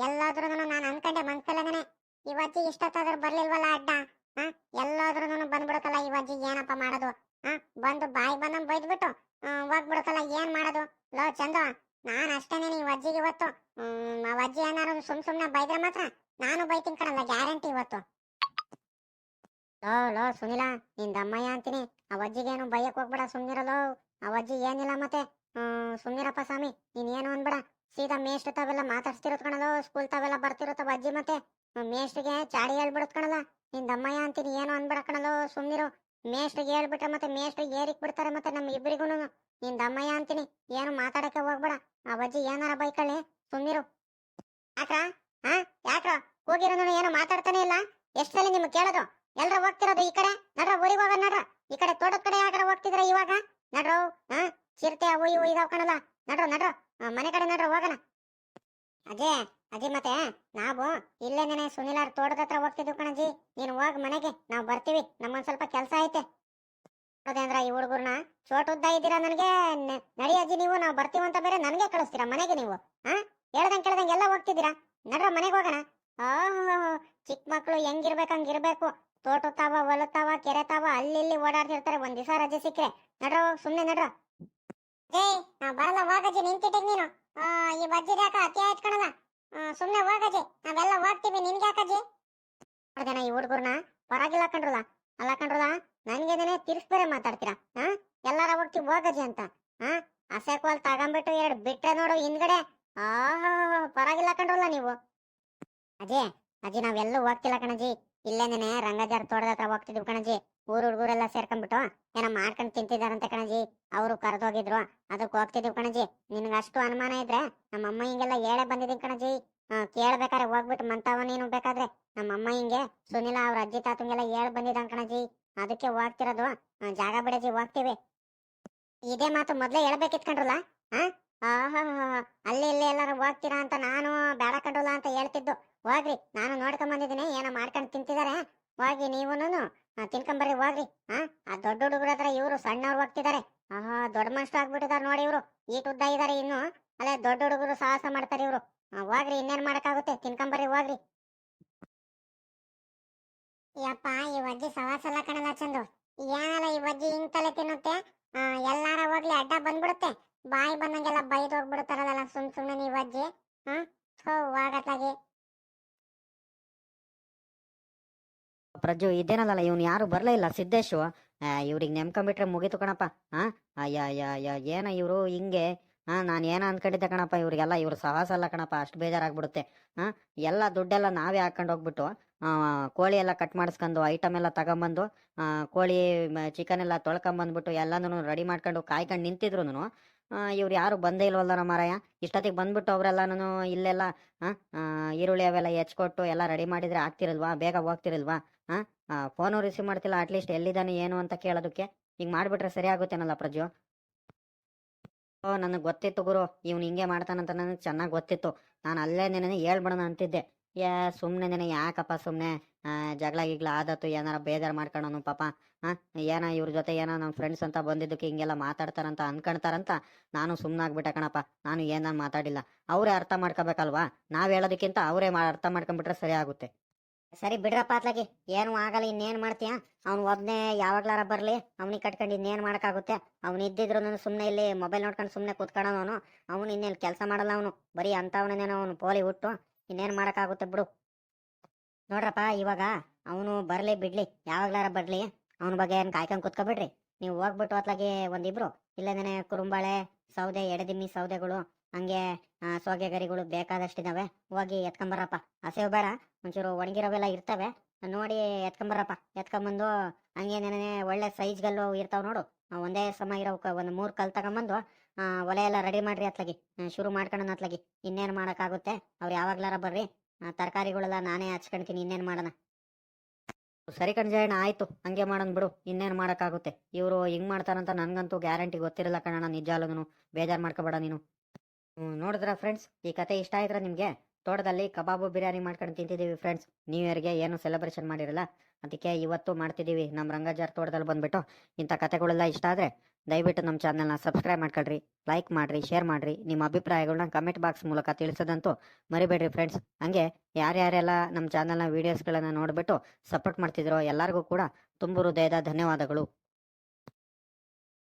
ಎಲ್ಲಾದ್ರೂ ನಾನು ಅನ್ಕೊಂಡೆ ಮನ್ಸಲ್ಲನೇ ಇವಜ್ಜಿ ಇಷ್ಟೊತ್ತಾದ್ರೂ ಬರ್ಲಿಲ್ವಲ್ಲ ಅಡ್ಡ? ಹಾ ಎಲ್ಲಾದ್ರೂ ಬಂದ್ಬಿಡುತ್ತಲ್ಲ ಇವಜ್ಜಿ ಏನಪ್ಪ ಮಾಡೋದು? ಹಾ ಬಂದು ಬಾಯಿ ಬಂದಂಗ್ ಬೈದ್ಬಿಟ್ಟು ಆ, ಹೋಗ್ಬಿಡುತ್ತಲ್ಲ ಏನ್ ಮಾಡೋದು? ಲೋ ಚಂದ ನಾನ್ ಅಷ್ಟೇನೆ ಈ ಅಜ್ಜಿಗೆ ಇವತ್ತು ಆ ಅಜ್ಜಿ ಏನಾರು ಸುಮ್ ಸುಮ್ನೆ ಬೈದ್ರೆ ಮಾತ್ರ ನಾನು ಬೈತೀನಿ ಕಣಲ್ಲ ಗ್ಯಾರಂಟಿ ಇವತ್ತು. ಲೋ ಲೋ ಸುನಿಲ ನಿನ್ ದಮ್ಮಯ್ಯ ಅಂತೀನಿ. ಆ ಅಜ್ಜಿಗೇನು ಬೈಯಕ್ ಹೋಗ್ಬೇಡ ಸುಮ್ನಿರಲೋ ಆ ಅಜ್ಜಿ ಏನಿಲ್ಲ ಮತ್ತೆ. ಸುಮ್ನಿರಪ್ಪ ಸ್ವಾಮಿ ನೀನ್ ಏನು ಅನ್ಬೇಡ. ಸೀದಾ ಮೇಷ್ಟ್ರ ತಾವೆಲ್ಲ ಮಾತಾಡ್ಸ್ತಿರೋದ್ ಕಣಲ್ಲ ಸ್ಕೂಲ್ ತಾವೆಲ್ಲ ಬರ್ತಿರತ್ತವ ಅಜ್ಜಿ ಮತ್ತೆ. ಮೇಷ್ಟ್ರಿಗೆ ಚಾಡಿ ಹೇಳ್ಬಿಡತ್ ಕಣಲ್ಲ. ನಿನ್ ದಮ್ಮಯ್ಯ ಅಂತೀನಿ, ಏನು ಅನ್ಬೇಡ ಕಣಲ್ಲ, ಸುಮ್ನಿರು. ಮೇಷ್ಟ್ರಿಗೆ ಹೇಳ್ಬಿಟ್ರೆ ಮತ್ತೆ ಮೇಷ್ಟ್ರಿಗೆ ಏರಿಕ್ ಬಿಡ್ತಾರೆ ಮತ್ತೆ ನಮ್ ಇಬ್ಬರಿಗೂನು ನಿನ್ ದಮ್ಮಯ್ಯ ಅಂತೀನಿ, ಏನು ಮಾತಾಡಕ್ಕೆ ಹೋಗ್ಬೇಡ. ಆ ಅಜ್ಜಿ ಏನಾರ ಬೈಕಳ್ಳಿ, ಸುಮ್ನಿರು. ಯಾಕ್ರ? ಹಾ? ಯಾಕ್ರ? ಹೋಗಿರೋನು ಏನು ಮಾತಾಡ್ತಾನೆ ಇಲ್ಲ. ಎಷ್ಟ್ ಸಲ ನಿಮ್ಗೆ ಕೇಳೋದು? ಎಲ್ರ ಹೋಗ್ತಿರೋದು ಈ ಕಡೆ? ನಡ್ರ, ಊರಿಗೆ ಹೋಗ ನಡ್ರ. ಈ ಕಡೆ ತೋಟದ ಕಡೆ ಯಾಕಡೆ ಹೋಗ್ತಿದ್ರ ಇವಾಗ? ನಡ್ರವ್ ಹಾ? ಚಿರತೆ ಅವು ಇವು ಇದಾವ್ ಕಣಲ್ಲ. ನಡ್ರ, ನಡ್ರೋ. ಮನೆ ಕಡೆ ನೋಡ್ರಿ ಹೋಗೋಣ. ಅಜಯ್ ಅಜಯ್ ಮತ್ತೆ ನಾವು ಇಲ್ಲೇನೆ ಸುನಿಲಾರ್ ತೋಟದ ಹತ್ರ ಹೋಗ್ತಿದ್ವಿ ಕಣಜಿ ನೀನು ಹೋಗ್ ಮನೆಗೆ, ನಾವು ಬರ್ತೀವಿ. ನಮ್ಮೊಂದ್ ಸ್ವಲ್ಪ ಕೆಲಸ ಐತೆ. ಅದೇಂದ್ರ ಈ ಹುಡುಗರ್ನ ಚೋಟುದ್ದ ಇದ್ದೀರಾ ನನಗೆ? ನಡಿ ಅಜ್ಜಿ ನೀವು, ನಾವು ಬರ್ತೀವಿ ಅಂತ ಬೇರೆ ನನಗೆ ಕಳಿಸ್ತೀರಾ ಮನೆಗೆ ನೀವು? ಹಾ ಹೇಳ್ದಂಗ್ ಕೇಳ್ದಂಗೆ ಎಲ್ಲ ಹೋಗ್ತಿದ್ದೀರಾ? ನಡ್ರ ಮನೆಗೆ ಹೋಗೋಣ. ಚಿಕ್ಕ ಮಕ್ಳು ಹೆಂಗಿರ್ಬೇಕು ಹಂಗಿರ್ಬೇಕು ತೋಟ ತಾವ ಕೆರೆತಾವ ತಾವ ಕೆರೆ ತಾವ ಅಲ್ಲಿ ಇಲ್ಲಿ ಓಡಾಡ್ತಿರ್ತಾರೆ. ಒಂದ್ ದಿವಸ ರಜೆ ಸಿಕ್ಕ್ರೆ. ನಡ್ರ ಸುಮ್ನೆ ನಡ್ರ. ಜೈ ನಾ ಬರಲ್ಲ, ಹೋಗಜ್ಜಿ, ನಿಂತಿಟ್ಟಿಗ್ ನೀನು. ಈ ಬಜ್ಜಿ ಯಾಕ ಅತಿ ಆಯ್ತು ಕಣಲ್ಲ ಸುಮ್ನೆ ಹೋಗಜ್ಜಿ, ನಾವೆಲ್ಲ ಹೋಗ್ತೀವಿ, ನಿನ್ಗೆ ಯಾಕಜ್ಜಿ? ನೋಡ್ದೇನ ಈ ಹುಡುಗರ್ನ? ಪರವಾಗಿಲ್ಲ ಕಂಡ್ರಲ್ಲ ಅಲ್ಲ ಕಂಡ್ರಲ್ಲ ನನ್ಗೇನೆ ತಿರ್ಸ್ ಬೇರೆ ಮಾತಾಡ್ತೀರಾ ಹಾ ಎಲ್ಲಾರ ಹೋಗ್ತೀವಿ ಹೋಗಜ್ಜಿ ಅಂತ ಹಾ ಹಸೆ ಕೋಲ್ ತಗೊಂಬಿಟ್ಟು ಎರಡು ಬಿಟ್ರೆ ನೋಡು, ಹಿಂದ್ಗಡೆ. ಆಹಾ, ಪರವಾಗಿಲ್ಲ ಕಂಡ್ರಲ್ಲ ನೀವು. ಅಜಯ್ ಅಜ್ಜಿ, ನಾವೆಲ್ಲೂ ಹೋಗ್ತಿಲ್ಲ ಕಣಜಿ ಇಲ್ಲೇನೆ ರಂಗಜಾರ್ ತೋಟದ ಹತ್ರ ಹೋಗ್ತಿದ್ವಿ ಕಣಜಿ ಊರ್ ಹುಡುಗರೆಲ್ಲ ಸೇರ್ಕೊಂಡ್ಬಿಟ್ಟು ಏನೋ ಮಾಡ್ಕೊಂಡ್ ತಿಂತಿದಾರಂತೆ ಕಣಜಿ ಅವರು ಕರೆದೋಗಿದ್ರು ಅದಕ್ಕೆ ಹೋಗ್ತಿದ್ವಿ ಕಣಜಿ ನಿನ್ಗೆ ಅಷ್ಟು ಅನುಮಾನ ಇದ್ರೆ ನಮ್ಮ ಅಮ್ಮ ಹಿಂಗೆಲ್ಲ ಹೇಳೇ ಬಂದಿದ್ದೀನಿ ಕಣಜಿ ಆ, ಕೇಳ್ಬೇಕಾರೆ ಹೋಗ್ಬಿಟ್ಟು ಮಂತಾವ ನೀನು ಬೇಕಾದ್ರೆ. ನಮ್ಮ ಅಮ್ಮ ಹಿಂಗೆ ಸುನಿಲ ಅವ್ರ ಅಜ್ಜಿ ತಾತಂಗೆಲ್ಲ ಹೇಳ್ ಬಂದಿದ್ದ ಕಣಜಿ ಅದಕ್ಕೆ ಹೋಗ್ತಿರೋದು ಜಾಗ ಬಿಡಜಿ ಹೋಗ್ತೀವಿ. ಇದೇ ಮಾತು ಮೊದ್ಲೇ ಹೇಳ್ಬೇಕಿತ್ ಕಂಡ್ರಲ್ಲ? ಹಾ? ಅಲ್ಲಿ ಇಲ್ಲಿ ಎಲ್ಲಾರು ಹೋಗ್ತೀರಾ ಅಂತ ನಾನು ಬೇಡ ಕಂಡ್ರಲ್ಲ ಅಂತ ಹೇಳ್ತಿದ್ದು. ಹೋಗ್ರಿ, ನಾನು ನೋಡ್ಕೊಂಡ್ ಬಂದಿದ್ದೀನಿ, ಏನೋ ಮಾಡ್ಕೊಂಡು ತಿಂತಿದ್ದಾರೆ ಹೋಗಿ ನೀವುನು ತಿನ್ಕೊಂಬರ್ರಿ, ಹೋಗ್ರಿ ಹಾ ಆ ದೊಡ್ಡ ಹುಡುಗರ ಹತ್ರ ಇವರು ಸಣ್ಣವ್ರು ಹೋಗ್ತಿದ್ದಾರೆ ಆಹಾ, ದೊಡ್ಡ ಮನುಷ್ಯರು ಆಗ್ಬಿಟ್ಟಿದಾರೆ ನೋಡಿ ಇವರು, ಈಟ್ ಉದ್ದ ಇದಾರೆ ಇನ್ನು, ಅಲ್ಲೇ ದೊಡ್ಡ ಹುಡುಗರು ಸಾಹಸ ಮಾಡ್ತಾರೆ ಇವರು ಹೋಗ್ರಿ, ಇನ್ನೇನ್ ಮಾಡಕ್ಕಾಗುತ್ತೆ, ತಿನ್ಕೊಂಬರ್ರಿ, ಹೋಗ್ರಿ. ಯಪ್ಪ, ಈ ವಜ್ಜಿ ಸವಾಸ ಎಲ್ಲ ಕಣಲ್ಲ ಚಂದು ಏನಲ್ಲ ಈ ವಜ್ಜಿ ಹಿಂಗ್ ತಲೆ ತಿನ್ನುತ್ತೆ ಎಲ್ಲಾರ ಹೋಗ್ಲಿ ಅಡ್ಡ ಬಂದ್ಬಿಡುತ್ತೆ, ಬಾಯಿ ಬಂದಂಗೆಲ್ಲ ಬೈದ್ ಹೋಗ್ಬಿಡುತ್ತಾರಲ್ಲ ಸುಮ್ ಸುಮ್ಮನೆ ನೀವ್ ವಜ್ಜಿ, ಹ್ಮ್, ಥೋ ಪ್ರಜ್ಜು ಇದೇನಲ್ಲ ಇವನು ಯಾರು ಬರಲೇ ಇಲ್ಲ, ಸಿದ್ದೇಶು. ಇವ್ರಿಗೆ ನೆಮ್ಕೊಂಬಿಟ್ರೆ ಮುಗೀತು ಕಣಪ್ಪ. ಹಾ ಅಯ್ಯ ಅಯ್ಯ ಅಯ್ಯ, ಏನ ಇವರು ಹಿಂಗೆ? ಹಾ ನಾನು ಏನೋ ಅನ್ಕೊಂಡಿದ್ದೆ ಕಣಪ್ಪ, ಇವ್ರಿಗೆಲ್ಲ ಇವ್ರ ಸಾಹಸ ಅಲ್ಲ ಕಣಪ್ಪ, ಅಷ್ಟು ಬೇಜಾರಾಗ್ಬಿಡುತ್ತೆ. ಹಾ ಎಲ್ಲ ದುಡ್ಡೆಲ್ಲ ನಾವೇ ಹಾಕೊಂಡು ಹೋಗ್ಬಿಟ್ಟು ಕೋಳಿ ಎಲ್ಲ ಕಟ್ ಮಾಡಿಸ್ಕೊಂಡು, ಐಟಮ್ ಎಲ್ಲ ತಗೊಂಬಂದು ಕೋಳಿ ಚಿಕನ್ ಎಲ್ಲ ತೊಳ್ಕೊಂಬಂದ್ಬಿಟ್ಟು ಎಲ್ಲಾನು ರೆಡಿ ಮಾಡ್ಕೊಂಡು ಕಾಯ್ಕೊಂಡು ನಿಂತಿದ್ರು ಇವ್ರು ಯಾರು ಬಂದೇ ಇಲ್ವಲ್ಲ ಮಾರಾಯ. ಇಷ್ಟೊತ್ತಿಗೆ ಬಂದ್ಬಿಟ್ಟು ಅವರೆಲ್ಲನೂ ಇಲ್ಲೆಲ್ಲ ಈರುಳ್ಳಿ ಅವೆಲ್ಲ ಹೆಚ್ಕೊಟ್ಟು ಎಲ್ಲ ರೆಡಿ ಮಾಡಿದ್ರೆ ಆಗ್ತಿರಲ್ವಾ, ಬೇಗ ಹೋಗ್ತಿರಲ್ವಾ? ಫೋನು ರಿಸೀವ್ ಮಾಡ್ತಿಲ್ಲ ಅಟ್ಲೀಸ್ಟ್ ಎಲ್ಲಿದ್ದಾನೆ, ಏನು ಅಂತ ಕೇಳೋದಕ್ಕೆ. ಹಿಂಗೆ ಮಾಡಿಬಿಟ್ರೆ ಸರಿ ಆಗುತ್ತೇನಲ್ಲ ಪ್ರಜು ಓ, ನನಗೆ ಗೊತ್ತಿತ್ತು ಗುರು, ಇವ್ನು ಹಿಂಗೆ ಮಾಡ್ತಾನಂತ ನನಗೆ ಚೆನ್ನಾಗಿ ಗೊತ್ತಿತ್ತು. ನಾನು ಅಲ್ಲೇ ನೆನೆ ಹೇಳ್ಬಿಡೋಣ ಅಂತಿದ್ದೆ. ಯಾ ಸುಮ್ಮನೆ ನೆನೆ, ಯಾಕಪ್ಪ ಸುಮ್ಮನೆ ಜಗಳ ಗಿಗ್ಲ ಆದತ್ತು, ಏನಾರ ಬೇಜಾರು ಮಾಡ್ಕೊಳ್ಳೋನು ಪಾಪ. ಹಾಂ ಏನೋ ಇವ್ರ ಜೊತೆ ಏನೋ ನಮ್ಮ ಫ್ರೆಂಡ್ಸ್ ಅಂತ ಬಂದಿದ್ದಕ್ಕೆ ಹಿಂಗೆಲ್ಲ ಮಾತಾಡ್ತಾರಂತ ಅನ್ಕೊಂತಾರಂತ ನಾನು ಸುಮ್ಮನಾಗ್ಬಿಟ್ಟೆ ಕಣಪ್ಪ. ನಾನು ಏನಾರು ಮಾತಾಡಿಲ್ಲ. ಅವರೇ ಅರ್ಥ ಮಾಡ್ಕೋಬೇಕಲ್ವಾ? ನಾವು ಹೇಳೋದಕ್ಕಿಂತ ಅವರೇ ಅರ್ಥ ಮಾಡ್ಕೊಂಬಿಟ್ರೆ ಸರಿ ಆಗುತ್ತೆ. ಸರಿ ಬಿಡ್ರಪ್ಪ ಅತ್ಲಾಗಿ, ಏನು ಆಗಲ್ಲ, ಇನ್ನೇನ್ ಮಾಡ್ತೀಯ? ಅವ್ನು ಒಬ್ನೇ ಯಾವಾಗ್ಲಾರ ಬರ್ಲಿ, ಅವ್ನಿಗೆ ಕಟ್ಕೊಂಡು ಇನ್ನೇನ್ ಮಾಡಕ್ಕಾಗುತ್ತೆ? ಅವ್ನು ಇದ್ದಿದ್ರು ಸುಮ್ಮನೆ ಇಲ್ಲಿ ಮೊಬೈಲ್ ನೋಡ್ಕೊಂಡು ಸುಮ್ಮನೆ ಕೂತ್ಕೊಳ್ಳೋನು ಅವನು. ಇನ್ನೇನು ಕೆಲಸ ಮಾಡಲ್ಲ ಅವನು. ಬರೀ ಅಂತವನೇನೋ ಅವನು ಪೋಲಿ ಹುಟ್ಟು. ಇನ್ನೇನ್ ಮಾಡಕ್ಕಾಗುತ್ತೆ ಬಿಡು. ನೋಡ್ರಪ್ಪ, ಇವಾಗ ಅವನು ಬರ್ಲಿ, ಬಿಡ್ಲಿ, ಯಾವಾಗ್ಲಾರ ಬರ್ಲಿ, ಅವನ ಬಗ್ಗೆ ಏನ್ ಕಾಯ್ಕೊಂಡು ಕೂತ್ಕೊಬಿಡ್ರಿ. ನೀವು ಹೋಗ್ಬಿಟ್ಟು ಅತ್ಲಾಗಿ ಒಂದಿಬ್ರು, ಇಲ್ಲದೇನೆ ಕುರುಂಬಾಳೆ, ಸೌದೆ, ಎಡದಿಮ್ಮಿ ಸೌದೆಗಳು ಹಂಗೆ ಸೋಗೆ ಗರಿಗಳು ಬೇಕಾದಷ್ಟಿದಾವೆ. ಹೋಗಿ ಎತ್ಕೊಂಬರಪ್ಪ. ಹಸೆವು ಬೇಡ, ಒಂಚೂರು ಒಣಗಿರೋವೆಲ್ಲ ಇರ್ತವೆ. ನೋಡಿ ಎತ್ಕೊಂಬರಪ್ಪ. ಎತ್ಕೊಂಬಂದು ಹಂಗೆ ನೆನೆ ಒಳ್ಳೆ ಸೈಜ್ಗಲ್ಲು ಇರ್ತಾವೆ ನೋಡು. ಒಂದೇ ಸಮ ಇರೋ ಒಂದು ಮೂರು ಕಲ್ ತಗೊಂಬಂದು ಒಲೆ ಎಲ್ಲ ರೆಡಿ ಮಾಡ್ರಿ ಅತ್ಲಗಿ. ಶುರು ಮಾಡ್ಕೊಳೋಣ ಅತ್ಲಾಗಿ. ಇನ್ನೇನು ಮಾಡೋಕ್ಕಾಗುತ್ತೆ? ಅವ್ರು ಯಾವಾಗ್ಲಾರ ಬರ್ರಿ. ತರಕಾರಿಗಳೆಲ್ಲ ನಾನೇ ಹಚ್ಕೊಳ್ತೀನಿ ಇನ್ನೇನು ಮಾಡೋಣ. ಸರಿ ಕಣ್ಜಯಣ್ಣ ಆಯ್ತು. ಹಂಗೆ ಮಾಡೋಣ ಬಿಡು. ಇನ್ನೇನು ಮಾಡೋಕ್ಕಾಗುತ್ತೆ? ಇವರು ಹಿಂಗೆ ಮಾಡ್ತಾರಂತ ನನಗಂತೂ ಗ್ಯಾರಂಟಿ ಗೊತ್ತಿರಲ್ಲ ಕಣಣ್ಣ ನಿಜಾಲೂ ಬೇಜಾರು ಮಾಡ್ಕೋಬೇಡ ನೀನು. ನೋಡಿದ್ರ ಫ್ರೆಂಡ್ಸ್ ಈ ಕತೆ ಇಷ್ಟ ಆಯ್ತರ ನಿಮಗೆ? ತೋಟದಲ್ಲಿ ಕಬಾಬು ಬಿರಿಯಾನಿ ಮಾಡ್ಕೊಂಡು ತಿಂತಿದ್ದೀವಿ ಫ್ರೆಂಡ್ಸ್ ನ್ಯೂ ಇಯರ್ಗೆ ಏನು ಸೆಲೆಬ್ರೇಷನ್ ಮಾಡಿರಲ್ಲ. ಅದಕ್ಕೆ ಇವತ್ತು ಮಾಡ್ತಿದ್ದೀವಿ. ನಮ್ಮ ರಂಗಜಾರ್ ತೋಟದಲ್ಲಿ ಬಂದ್ಬಿಟ್ಟು ಇಂಥ ಕತೆಗಳೆಲ್ಲ ಇಷ್ಟ ಆದರೆ ದಯವಿಟ್ಟು ನಮ್ಮ ಚಾನಲ್ನ ಸಬ್ಸ್ಕ್ರೈಬ್ ಮಾಡ್ಕೊಳ್ರಿ ಲೈಕ್ ಮಾಡಿರಿ ಶೇರ್ ಮಾಡಿರಿ. ನಿಮ್ಮ ಅಭಿಪ್ರಾಯಗಳನ್ನ ಕಮೆಂಟ್ ಬಾಕ್ಸ್ ಮೂಲಕ ತಿಳಿಸೋದಂತೂ ಮರಿಬೇಡ್ರಿ ಫ್ರೆಂಡ್ಸ್ ಹಂಗೆ ಯಾರ್ಯಾರೆಲ್ಲ ನಮ್ಮ ಚಾನಲ್ನ ವೀಡಿಯೋಸ್ಗಳನ್ನು ನೋಡಿಬಿಟ್ಟು ಸಪೋರ್ಟ್ ಮಾಡ್ತಿದ್ರೋ ಎಲ್ಲರಿಗೂ ಕೂಡ ತುಂಬು ಹೃದಯದ ಧನ್ಯವಾದಗಳು.